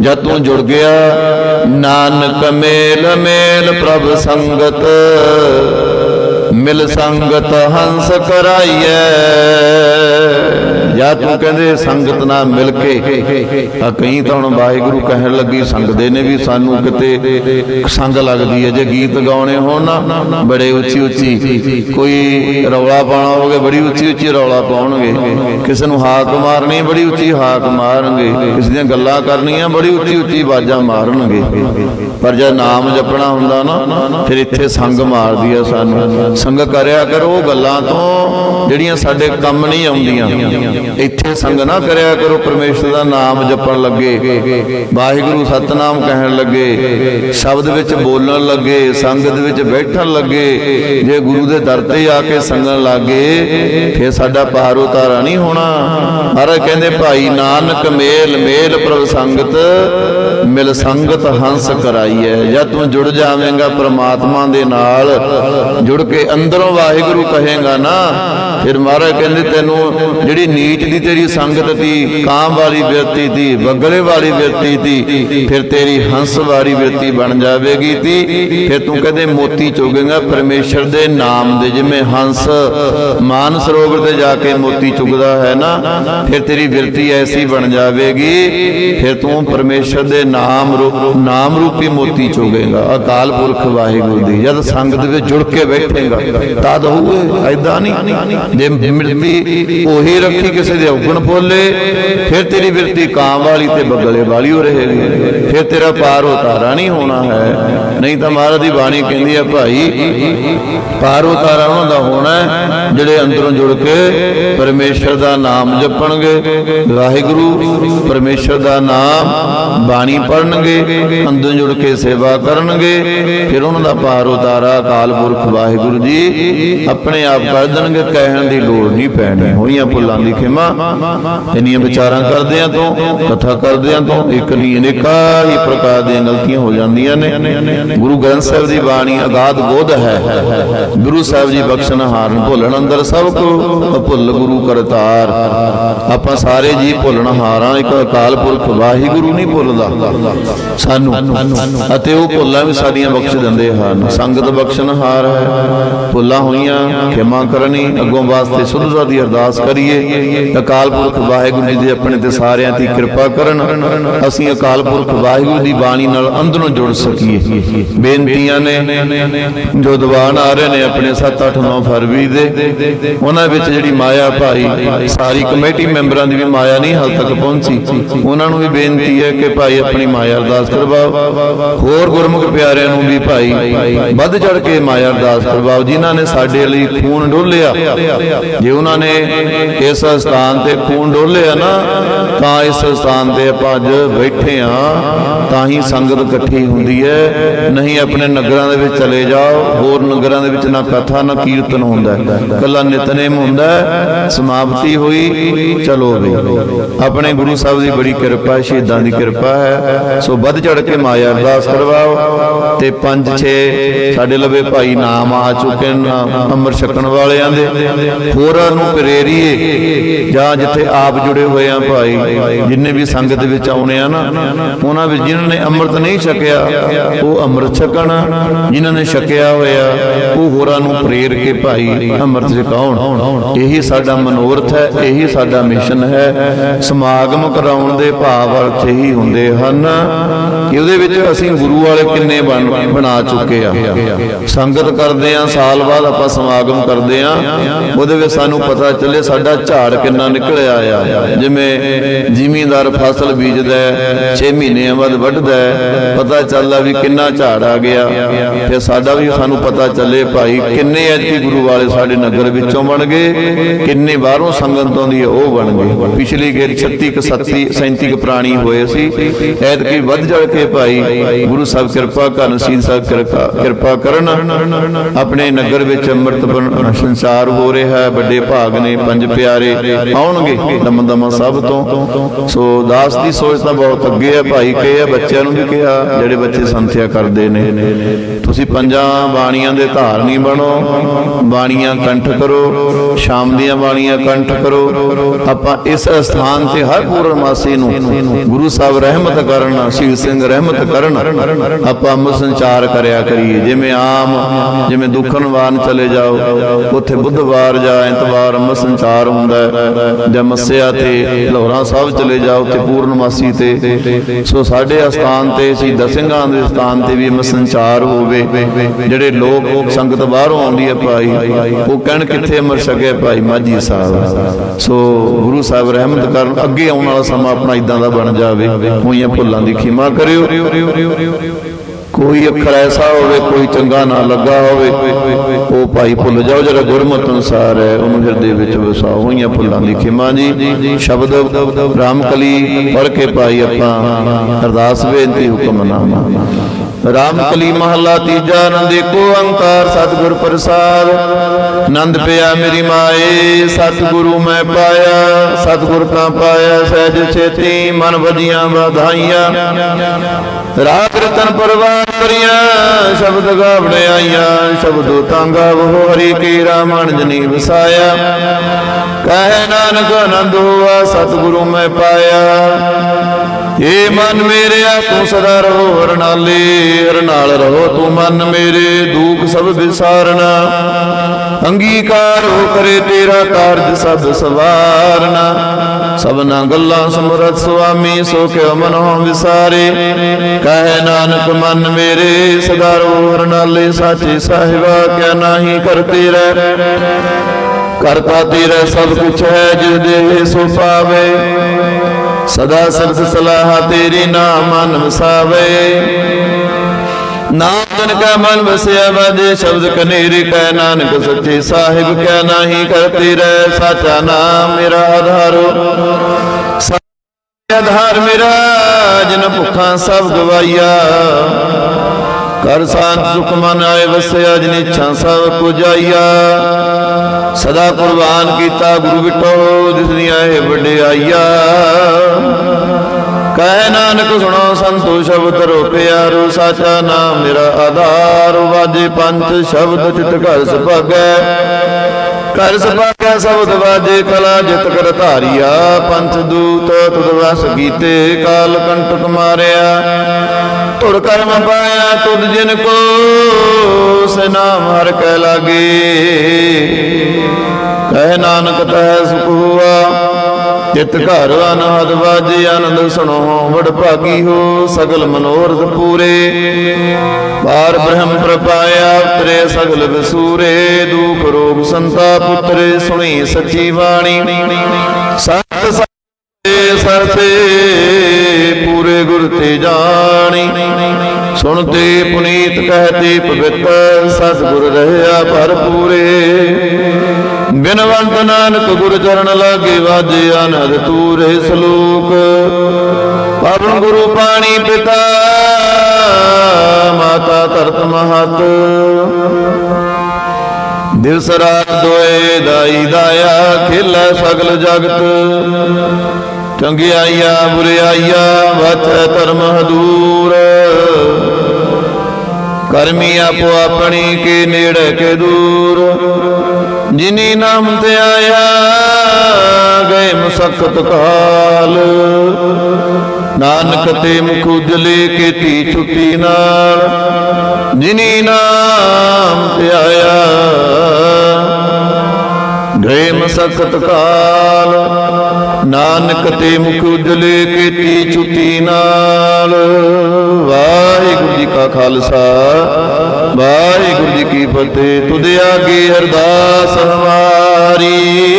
ਜਦ ਤੂੰ ਜੁੜ ਗਿਆ, ਨਾਨਕ ਮੇਲ ਮੇਲ ਪ੍ਰਭ ਸੰਗਤ। ਮਿਲ ਸੰਗਤ ਹੰਸ ਕਰਾਈਐ। ਜਾਂ ਤੂੰ ਕਹਿੰਦੇ ਸੰਗਤ ਨਾਲ ਮਿਲ ਕੇ ਆ ਕਈ ਤਾਂ ਹੁਣ ਵਾਹਿਗੁਰੂ ਕਹਿਣ ਲੱਗੀ ਸੰਗਦੇ ਨੇ ਵੀ ਸਾਨੂੰ ਕਿਤੇ ਸੰਗ ਲੱਗਦੀ ਹੈ ਜੇ ਗੀਤ ਗਾਉਣੇ ਹੋਣ ਨਾ, ਬੜੇ ਉੱਚੀ ਉੱਚੀ। ਕੋਈ ਰੌਲਾ ਪਾਉਣਾ ਹੋਵੇ, ਬੜੀ ਉੱਚੀ ਉੱਚੀ ਰੌਲਾ ਪਾਉਣਗੇ। ਕਿਸੇ ਨੂੰ ਹਾਕ ਮਾਰਨੀ, ਬੜੀ ਉੱਚੀ ਹਾਕ ਮਾਰਨਗੇ। ਕਿਸੇ ਦੀਆਂ ਗੱਲਾਂ ਕਰਨੀਆਂ, ਬੜੀ ਉੱਚੀ ਉੱਚੀ ਆਵਾਜ਼ਾਂ ਮਾਰਨਗੇ। ਪਰ ਜਦ ਨਾਮ ਜਪਣਾ ਹੁੰਦਾ ਨਾ, ਫਿਰ ਇੱਥੇ ਸੰਗ ਮਾਰਦੀ ਆ ਸਾਨੂੰ। ਸੰਗ ਕਰਿਆ ਕਰੋ, ਉਹ ਗੱਲਾਂ ਤੋਂ ਜਿਹੜੀਆਂ ਸਾਡੇ ਕੰਮ ਨਹੀਂ ਆਉਂਦੀਆਂ। ਇੱਥੇ ਸੰਗ ਨਾ ਕਰਿਆ ਕਰੋ, ਪਰਮੇਸ਼ਰ ਦਾ ਨਾਮ ਜਪਣ ਲੱਗੇ। ਵਾਹਿਗੁਰੂ ਸਤਨਾਮ ਕਹਿਣ ਲੱਗੇ। ਸ਼ਬਦ ਵਿੱਚ ਬੋਲਣ ਲੱਗੇ, ਸੰਗਤ ਵਿੱਚ ਬੈਠਣ ਲੱਗੇ। ਜੇ ਗੁਰੂ ਦੇ ਦਰ ਤੇ ਆ ਕੇ ਸੰਗਣ ਲੱਗੇ, ਫਿਰ ਸਾਡਾ ਪਾਰ ਉਤਾਰਾ ਨਹੀਂ ਹੋਣਾ। ਮਹਾਰਾਜ ਕਹਿੰਦੇ, ਭਾਈ ਨਾਨਕ, ਮੇਲ ਮੇਲ ਪ੍ਰਭ ਸੰਗਤ, ਮਿਲ ਸੰਗਤ ਹੰਸ ਕਰਾਈ ਹੈ ਜਦ ਤੂੰ ਜੁੜ ਜਾਵੇਂਗਾ ਪ੍ਰਮਾਤਮਾ ਦੇ ਨਾਲ, ਜੁੜ ਕੇ ਅੰਦਰੋਂ ਵਾਹਿਗੁਰੂ ਕਹੇਗਾ ਨਾ ਫਿਰ ਮਹਾਰਾਜ ਕਹਿੰਦੇ ਤੈਨੂੰ ਜਿਹੜੀ ਨੀਚ ਦੀ ਤੇਰੀ ਸੰਗਤ ਤੀ ਕਾਂ ਵਾਲੀ ਬਿਰਤੀ ਤੀ ਬਗਲੇ ਵਾਲੀ ਬਿਰਤੀ ਤੀ ਫਿਰ ਤੇਰੀ ਹੰਸ ਵਾਲੀ ਬਿਰਤੀ ਬਣ ਜਾਵੇਗੀ ਤੀ। ਫਿਰ ਤੂੰ ਕਹਿੰਦੇ ਮੋਤੀ ਚੁਗੇਗਾ, ਪਰਮੇਸ਼ਰ ਦੇ ਨਾਮ ਦੇ ਜਿਵੇਂ ਹੰਸ ਮਾਨ ਸਰੋਵਰ ਤੇ ਜਾ ਕੇ ਮੋਤੀ ਚੁਗਦਾ ਹੈ ਨਾ, ਫਿਰ ਤੇਰੀ ਵਿਰਤੀ ਐਸੀ ਬਣ ਜਾਵੇਗੀ। ਫਿਰ ਤੂੰ ਪਰਮੇਸ਼ਰ ਦੇ ਨਾਮ ਨਾਮ ਰੂਪੀ ਮੋਤੀ ਚੁਗੇਗਾ। ਅਕਾਲ ਪੁਰਖ ਵਾਹਿਗੁਰੂ ਦੀ, ਜਦ ਸੰਗਤ ਵਿੱਚ ਜੁੜ ਕੇ ਬੈਠੇਗਾ, ਤਦ ਹੋਊ ਐਦਾਂ ਨਹੀਂ। ਜੇ ਮਿਰਤੀ ਉਹੀ ਰੱਖੀ ਕਿਸੇ ਦੇ ਔਗਣ ਪੋਲੇ ਫਿਰ ਤੇਰੀ ਬਿਰਤੀ ਕਾਂ ਵਾਲੀ ਤੇ ਬਗਲੇ ਵਾਲੀ ਹੋ ਰਹੇਗੀ। ਫਿਰ ਤੇਰਾ ਪਾਰ ਉਤਾਰਾ ਨਹੀਂ ਹੋਣਾ ਹੈ। ਨਹੀਂ ਤਾਂ ਮਹਾਰਾਜ ਦੀ ਬਾਣੀ ਕਹਿੰਦੀ ਹੈ ਭਾਈ ਪਾਰ ਉਤਾਰਾ ਉਹਨਾਂ ਦਾ ਹੋਣਾ ਹੈ। ਜਿਹੜੇ ਅੰਦਰੋਂ ਜੁੜ ਕੇ ਪਰਮੇਸ਼ਰ ਦਾ ਨਾਮ ਜਪਣਗੇ, ਵਾਹਿਗੁਰੂ ਪਰਮੇਸ਼ਰ ਦਾ ਨਾਮ ਬਾਣੀ ਪੜਨਗੇ ਅੰਦਰੋਂ ਜੁੜ ਕੇ ਸੇਵਾ ਕਰਨਗੇ, ਫਿਰ ਉਹਨਾਂ ਦਾ ਪਾਰ ਉਤਾਰਾ ਅਕਾਲ ਪੁਰਖ ਵਾਹਿਗੁਰੂ ਜੀ ਆਪਣੇ ਆਪ ਕਰ ਦੇਣਗੇ, ਕਹਿਣ ਦੀ ਲੋੜ ਨਹੀਂ ਪੈਣੀ। ਹੋਈਆਂ ਭੁੱਲਾਂ ਦੀ ਖਿਮਾ ਇੰਨੀਆਂ ਵਿਚਾਰਾਂ ਕਰਦਿਆਂ ਤੋਂ, ਕਥਾ ਕਰਦਿਆਂ ਤੋਂ, ਇੱਕ ਨਹੀਂ ਅਨੇਕਾਂ ਹੀ ਪ੍ਰਕਾਰ ਦੀਆਂ ਗਲਤੀਆਂ ਹੋ ਜਾਂਦੀਆਂ ਨੇ। ਗੁਰੂ ਗ੍ਰੰਥ ਸਾਹਿਬ ਦੀ ਬਾਣੀ ਅਗਾਧ ਗੋਦ ਹੈ। ਗੁਰੂ ਸਾਹਿਬ ਜੀ ਬਖਸ਼ਣ ਹਾਰਨ ਭੁੱਲਣ ਅੰਦਰ ਸਭ ਕੋ ਭੁੱਲ ਗੁਰੂ ਕਰਤਾਰ। ਆਪਾਂ ਸਾਰੇ ਜੀ ਭੁੱਲਣ ਹਾਰਾਂ, ਇੱਕ ਅਕਾਲ ਪੁਰਖ ਵਾਹਿਗੁਰੂ ਨਹੀਂ ਭੁੱਲਦਾ। ਸਾਨੂੰ ਅਤੇ ਉਹ ਭੁੱਲਾਂ ਵੀ ਸਾਡੀਆਂ ਬਖਸ਼ ਦਿੰਦੇ ਹਨ। ਸੰਗਤ ਬਖਸ਼ਣ ਹਾਰ ਹੈ। ਭੁੱਲਾਂ ਹੋਈਆਂ, ਖਿਮਾ ਕਰਨੀ, ਅੱਗੋਂ ਵਾਸਤੇ ਸੁਧਤਾ ਦੀ ਅਰਦਾਸ ਕਰੀਏ। ਅਕਾਲ ਪੁਰਖ ਵਾਹਿਗੁਰੂ ਜੀ ਦੇ ਆਪਣੇ ਤੇ ਸਾਰਿਆਂ ਦੀ ਕਿਰਪਾ ਕਰਨ। ਅਸੀਂ ਅਕਾਲ ਪੁਰਖ ਵਾਹਿਗੁਰੂ ਦੀ ਬਾਣੀ ਨਾਲ ਅੰਦਰੋਂ ਜੁੜ ਸਕੀਏ। ਬੇਨਤੀਆਂ ਨੇ, ਜੋ ਦੀਵਾਨ ਆ ਰਹੇ ਨੇ ਆਪਣੇ 7 8 9 ਫਰਵਰੀ ਦੇ ਉਹਨਾਂ ਵਿੱਚ ਜਿਹੜੀ ਮਾਇਆ ਭਾਈ, ਸਾਰੀ ਕਮੇਟੀ ਮੈਂਬਰਾਂ ਦੀ ਵੀ ਮਾਇਆ ਨਹੀਂ ਹਾਲ ਤੱਕ ਪਹੁੰਚੀ। ਉਹਨਾਂ ਨੂੰ ਵੀ ਬੇਨਤੀ ਹੈ ਕਿ ਭਾਈ ਆਪਣੀ ਮਾਇਆ ਅਰਦਾਸ ਕਰਵਾਓ। ਹੋਰ ਗੁਰਮੁਖ ਪਿਆਰਿਆਂ ਨੂੰ ਵੀ ਭਾਈ ਵੱਧ ਚੜ ਕੇ ਮਾਇਆ ਅਰਦਾਸ ਕਰਵਾਓ, ਜਿਨ੍ਹਾਂ ਨੇ ਸਾਡੇ ਲਈ ਖੂਨ ਡੋਲਿਆ। ਜੇ ਉਹਨਾਂ ਨੇ ਇਸ ਸਥਾਨ ਤੇ ਖੂਨ ਡੋਲਿਆ ਨਾ, ਤਾਂ ਇਸ ਸਥਾਨ ਤੇ ਆਪਾਂ ਅੱਜ ਬੈਠੇ ਆ ਤਾਂ ਹੀ ਸੰਗਤ ਇਕੱਠੀ ਹੁੰਦੀ ਹੈ। ਨਹੀਂ ਆਪਣੇ ਨਗਰਾਂ ਦੇ ਵਿੱਚ ਚਲੇ ਜਾਓ, ਹੋਰ ਨਗਰਾਂ ਦੇ ਵਿੱਚ ਨਾ ਕਥਾ, ਨਾ ਕੀਰਤਨ ਹੁੰਦਾ। ਹੈ ਕੱਲਾ ਨਿਤਨੇਮ ਹੁੰਦਾ ਸਮਾਪਤੀ ਹੋਈ, ਚਲੋ ਵੀ। ਆਪਣੇ ਗੁਰੂ ਸਾਹਿਬ ਦੀ ਬੜੀ ਕਿਰਪਾ, ਸ਼ਹੀਦਾਂ ਦੀ ਕਿਰਪਾ ਹੈ। ਸੋ ਵੱਧ ਚੜ ਕੇ ਮਾਇਆ ਅਰਦਾਸ ਕਰਵਾਓ ਤੇ ਪੰਜ, ਛੇ ਸਾਡੇ ਲਵੇ ਭਾਈ ਨਾਮ ਆ ਚੁੱਕੇ ਨੇ ਛਕਣ ਵਾਲਿਆਂ ਦੇ। ਹੋਰਾਂ ਨੂੰ ਪ੍ਰੇਰੀਏ, ਜਾਂ ਜਿੱਥੇ ਆਪ ਜੁੜੇ ਹੋਏ ਆ ਭਾਈ, ਜਿੰਨੇ ਵੀ ਸੰਗਤ ਵਿੱਚ ਆਉਣੇ ਆ ਨਾ, ਉਹਨਾਂ ਵਿੱਚ ਜਿਨ੍ਹਾਂ ਨੇ ਅੰਮ੍ਰਿਤ ਨਹੀਂ ਛਕਿਆ, ਉਹ ਅੰਮ੍ਰਿਤ ਛਕਣ। ਜਿਨ੍ਹਾਂ ਨੇ ਛਕਿਆ ਹੋਇਆ, ਉਹ ਹੋਰਾਂ ਨੂੰ ਪ੍ਰੇਰ ਕੇ ਭਾਈ ਅੰਮ੍ਰਿਤ ਛਕਾਉਣ ਇਹੀ ਸਾਡਾ ਮਨੋਰਥ ਹੈ ਇਹੀ ਸਾਡਾ ਮਿਸ਼ਨ ਹੈ। ਸਮਾਗਮ ਕਰਾਉਣ ਦੇ ਭਾਵ ਅਰਥ ਹੀ ਹੁੰਦੇ ਹਨ। ਕਿ ਉਹਦੇ ਵਿੱਚ ਅਸੀਂ ਗੁਰੂ ਵਾਲੇ ਕਿੰਨੇ ਬਣਾ ਚੁੱਕੇ ਆ। ਸੰਗਤ ਕਰਦੇ ਆ, ਸਾਲ ਬਾਅਦ ਆਪਾਂ ਸਮਾਗਮ ਕਰਦੇ ਆ। ਉਹਦੇ ਵਿੱਚ ਸਾਨੂੰ ਪਤਾ ਚੱਲੇ ਸਾਡਾ ਝਾੜ ਕਿੰਨਾ ਨਿਕਲਿਆ ਆ। ਜਿਵੇਂ ਜ਼ਿਮੀਂਦਾਰ ਫਸਲ ਬੀਜਦਾ 6 ਮਹੀਨਿਆਂ ਬਾਅਦ ਵੱਢਦਾ ਪਤਾ ਚੱਲਦਾ ਵੀ ਕਿੰਨਾ ਝਾੜ ਆ ਗਿਆ। ਫਿਰ ਸਾਡਾ ਵੀ ਸਾਨੂੰ ਪਤਾ ਚੱਲੇ ਭਾਈ ਕਿੰਨੇ ਐਤੀ ਗੁਰੂ ਵਾਲੇ ਸਾਡੇ ਨਗਰ ਵਿੱਚੋਂ ਬਣ ਗਏ, ਕਿੰਨੇ ਬਾਹਰੋਂ ਸੰਗਤ ਤੋਂ ਦੀ ਉਹ ਬਣ ਗਏ। ਪਿਛਲੀ ਗੇਰ 36 ਕੁ 37 37 ਕੁ ਪ੍ਰਾਣੀ ਹੋਏ ਸੀ, ਐਤਕੀ ਵੱਧ ਚੜ ਕੇ ਭਾਈ, ਗੁਰੂ ਸਾਹਿਬ ਕਿਰਪਾ ਕਰਨ ਸੀਨ ਸਾਹਿਬ ਕਿਰਪਾ ਕਰਨ। ਆਪਣੇ ਨਗਰ ਵਿੱਚ ਅੰਮ੍ਰਿਤ ਬਣ- ਸੰਚਾਰ ਹੋ ਰਿਹਾ ਹੈ। ਵੱਡੇ ਭਾਗ ਨੇ ਪੰਜ ਪਿਆਰੇ ਆਉਣਗੇ ਦਮ ਦਮ ਸਭ ਤੋਂ। ਸੋ ਦਾਸ ਦੀ ਸੋਚ ਤਾਂ ਬਹੁਤ ਅੱਗੇ ਹੈ। ਭਾਈ ਕਹੇ ਬੱਚਿਆਂ ਨੂੰ ਵੀ ਕਿਹਾ, ਜਿਹੜੇ ਬੱਚੇ ਸੰਥਿਆ ਕਰਦੇ ਨੇ। ਤੁਸੀਂ ਪੰਜਾਂ ਬਾਣੀਆਂ ਦੇ ਧਾਰਨੀ ਬਣੋ। ਬਾਣੀਆਂ ਕੰਠ ਕਰੋ। ਸ਼ਾਮ ਦੀਆਂ ਬਾਣੀਆਂ ਕੰਠ ਕਰੋ। ਆਪਾਂ ਇਸ ਸਥਾਨ ਤੇ ਹਰ ਪੂਰਨਮਾਸੀ ਨੂੰ ਗੁਰੂ ਸਾਹਿਬ ਰਹਿਮਤ ਕਰਨ, ਸ਼ਹੀਦ ਸਿੰਘ ਰਹਿਮਤ ਕਰਨ, ਆਪਾਂ ਅੰਮ੍ਰਿਤ ਕਰਿਆ ਕਰੀਏ। ਜਿਵੇਂ ਆਮ, ਜਿਵੇਂ ਦੁਖਨਵਾਨ ਚਲੇ ਜਾਓ, ਉੱਥੇ ਬੁੱਧਵਾਰ ਜਾਂ ਐਤਵਾਰ ਅੰਮ੍ਰਿਤ ਹੁੰਦਾ ਜਾਂ ਮੱਸਿਆ ਤੇ ਲਾਹੌਰਾ ਸਾਹਿਬ ਚਲੇ ਜਾਓ ਤੇ ਪੂਰਨਮਾਸੀ ਤੇ। ਸੋ ਸਾਡੇ ਅਸਥਾਨ ਤੇ, ਸ਼ਹੀਦਾਂ ਸਿੰਘਾਂ ਦੇ ਸਥਾਨ ਤੇ ਵੀ ਅੰਮ੍ਰਿਤ ਸੰਚਾਰ ਹੋਵੇ। ਜਿਹੜੇ ਲੋਕ, ਸੰਗਤ ਬਾਹਰੋਂ ਆਉਂਦੀ ਹੈ ਭਾਈ, ਉਹ ਕਹਿਣ ਕਿੱਥੇ ਅਮਰ ਛਕੇ ਭਾਈ ਮਾਝੀ ਸਾਹਿਬ। ਸੋ ਗੁਰੂ ਸਾਹਿਬ ਰਹਿਮਤ ਕਰਨ, ਅੱਗੇ ਆਉਣ ਵਾਲਾ ਸਮਾਂ ਆਪਣਾ ਇਦਾਂ ਦਾ ਬਣ ਜਾਵੇ। ਹੋਈਆਂ ਭੁੱਲਾਂ ਦੀ ਖਿਮਾ ਕਰਿਓ। ਕੋਈ ਅੱਖਰ ਐਸਾ ਹੋਵੇ, ਕੋਈ ਚੰਗਾ ਨਾ ਲੱਗਾ ਹੋਵੇ, ਉਹ ਭਾਈ ਭੁੱਲ ਜਾਓ, ਜਿਹੜਾ ਗੁਰਮਤ ਅਨੁਸਾਰ ਹੈ, ਉਹਨੂੰ ਹਿਰਦੇ ਵਿੱਚ ਵਸਾਓ ਹੋਈਆਂ ਭੁੱਲਾਂ ਦੀ ਖਿਮਾ ਜੀ। ਸ਼ਬਦ ਰਾਮਕਲੀ ਪੜ੍ਹ ਕੇ ਭਾਈ ਆਪਾਂ ਅਰਦਾਸ ਬੇਨਤੀ ਹੁਕਮਨਾਮਾ ਰਾਮ ਕਲੀ ਮਹੱਲਾ ਤੀਜਾ ਆਨੰਦ ਏਕੋ ਓੰਕਾਰ ਸਤਿਗੁਰ ਪ੍ਰਸਾਦ। ਆਨੰਦ ਪਿਆ ਮੇਰੀ ਮਾਏ, ਸਤਿਗੁਰੂ ਮੈਂ ਪਾਇਆ, ਸਤਿਗੁਰ ਤਾਂ ਪਾਇਆ ਸਹਿਜ ਛੇਤੀ, ਮਨ ਵਜੀਆਂ ਵਧਾਈਆਂ। ਰਾਤ ਰਤਨ ਪਰਵਾਨ ਕਰੀਆਂ, ਸ਼ਬਦ ਗਾਵਣ ਆਈਆਂ, ਸ਼ਬਦੋ ਤਾਂਗਾ ਉਹ ਹਰੀ ਕੀ ਰਾਮਣ ਜਨੀ ਵਸਾਇਆ। ਕਹਿ ਨਾਨਕ ਆਨੰਦ ਹੋਆ, ਸਤਿਗੁਰੂ ਮੈਂ ਪਾਇਆ। ਏ ਮਨ ਮੇਰਿਆ ਤੂੰ ਸਦਾ ਰਹੋ ਹਰਨਾਲੇ ਹਰ ਰਹੋ ਤੂੰ ਮਨ ਮੇਰੇ, ਦੁੱਖ ਸਭ ਵਿਸਾਰਨਾ। ਅੰਗੀਕਾਰ ਹੋ ਕਰੇ ਤੇਰਾ ਕਾਰਜ ਸਭ ਸਵਾਰਨਾ। ਸਭਨਾ ਗੱਲਾਂ ਸਮਰਤ ਸੁਆਮੀ, ਸੋ ਕਿਉ ਮਨੋ ਵਿਸਾਰੇ। ਕਹੇ ਨਾਨਕ ਮਨ ਮੇਰੇ, ਸਦਾ ਰਹੋ ਹਰਨਾਲੇ ਸਾਚੇ ਸਾਹਿਬਾ, ਕਿਆ ਨਾਹੀ ਕਰਤੇ ਰਹਿ ਕਰਤਾ ਤੇਰਾ ਸਭ ਕੁਛ ਹੈ, ਜਿਸ ਦੇ ਸੋ ਪਾਵੇ। ਸਦਾ ਸਿਫਤ ਸਲਾਹ ਤੇਰੀ ਨਾਮ ਮਨ ਵਸਾਵੇ ਨਾਮ ਜਨ ਕਾ ਮਨ ਵਸਿਆ ਬਾਜੇ ਸ਼ਬਦ ਕਨੇਰੀ ਕਹਿ ਨਾਨਕ ਸੱਚੇ ਸਾਹਿਬ ਕਹਿ ਨਾਹੀ ਕਰਤੀ ਰਹਿ ਸਾਚਾ ਨਾਮ ਮੇਰਾ ਆਧਾਰੋ। ਸੱਚਾ ਆਧਾਰ ਮੇਰਾ, ਜਿਨ ਭੁੱਖਾਂ ਸਭ ਗਵਾਈਆ ਕਰ ਸਾਨ ਸੁਖ ਮਨ ਆਏ ਵਸਿਆ, ਜਿਨ ਇੱਛਾ ਸਭ ਪੁਜਾਈਆ ਸਦਾ ਕੁਰਬਾਨ ਕੀਤਾ ਗੁਰੂ ਵਿਟੋ ਦਿਸਦੀਆਂ ਇਹ ਵਡਿਆਈਆ ਕਹਿ ਨਾਨਕ ਸੁਣੋ ਸੰਤੋ ਸ਼ਬਦ ਰੋ ਸਾਚਾ ਨਾਮ ਮੇਰਾ ਆਧਾਰ। ਵਾਜੇ ਪੰਥ ਸ਼ਬਦ ਚਿਤ ਘਰ ਸੁਭਾਗੈ ਕਰ ਸੁਭਾਗੈ ਸ਼ਬਦ ਵਾਜੇ ਕਲਾ ਜਿਤ ਕਰ ਧਾਰਿਆ। ਪੰਥ ਦੂਤ ਤੁਧ ਵਸ ਕੀਤੇ, ਕਾਲ ਕੰਟਕ ਮਾਰਿਆ। ਧੁਰ ਕਰਮ ਪਾਇਆ ਤੁਧ ਜਿਨ ਕੋ, ਸੇ ਹਰ ਕੈ ਲਾਗੇ। ਕਹਿ ਨਾਨਕ ਤੈ ਸੁਖ ਚਿਤ ਘਰ ਅਨਹਦ ਵਾਜੇ, ਆਨੰਦ ਸੁਣੋ ਵਡ ਭਾਗੀ ਹੋ ਸਗਲ ਮਨੋਰਥ ਪੂਰੇ। ਪਾਰ ਬ੍ਰਹਮ ਪ੍ਰਪਾਇਆ ਉਤਰੇ ਸਗਲ ਵਿਸੂਰੇ, ਦੁਖ ਰੋਗ ਸੰਤਾ ਪੁੱਤਰੇ ਸੁਣੀ ਸੱਚੀ ਬਾਣੀ। ਸਤ ਸਤੇ ਸਰਤੇ ਪੂਰੇ ਗੁਰ ਤੇ ਜਾਣੀ। ਸੁਣਤੇ ਪੁਨੀਤ ਕਹਤੇ, ਪਵਿੱਤਰ ਸਤਿਗੁਰ ਰਹਿਆ ਭਰਪੂਰੇ। ਬਿਨਵੰਤ ਨਾਨਕ ਗੁਰ ਚਰਨ ਲਾਗੇ ਵਾਜੇ, ਅਨਹਦ ਤੂਰੇ ਸਲੋਕ। ਪਵਨ ਗੁਰੂ ਪਾਣੀ ਪਿਤਾ, ਮਾਤਾ ਧਰਤ ਮਹਤ। ਦਿਵਸ ਰਾਤ ਦੋਏ ਦਾਈ ਦਾਇਆ ਖਿਲ ਸਗਲ ਜਗਤ। ਚੰਗਿਆਈਆ ਬੁਰਿਆਈਆ ਵਤ ਧਰਮ ਹਦੂਰ। ਕਰਮੀ ਆਪੋ ਆਪਣੀ ਕੇ ਨੇੜੇ ਕੇ ਦੂਰ। ਜਿਨੀ ਨਾਮ ਤੇ ਆਇਆ, ਗਏ ਮੁਸਕਤ ਕਾਲ। ਨਾਨਕ ਤੇ ਮੁਖ ਉਜਲੇ ਕੀਤੀ ਛੁੱਟੀ ਨਾਲ। ਜਿਨੀ ਨਾਮ ਤੇ ਆਇਆ ਗਏ ਮਸਕਤ ਕਾਲ, ਨਾਨਕ ਤੇ ਮੁਖ ਉਜਲੇ ਕੀਤੀ ਛੁੱਟੀ ਨਾਲ। ਵਾਹਿਗੁਰੂ ਜੀ ਕਾ ਖਾਲਸਾ, ਵਾਹਿਗੁਰੂ ਜੀ ਕੀ ਫਤਿਹ ਤੁਧ ਆਗੇ ਅਰਦਾਸ ਹਮਾਰੀ।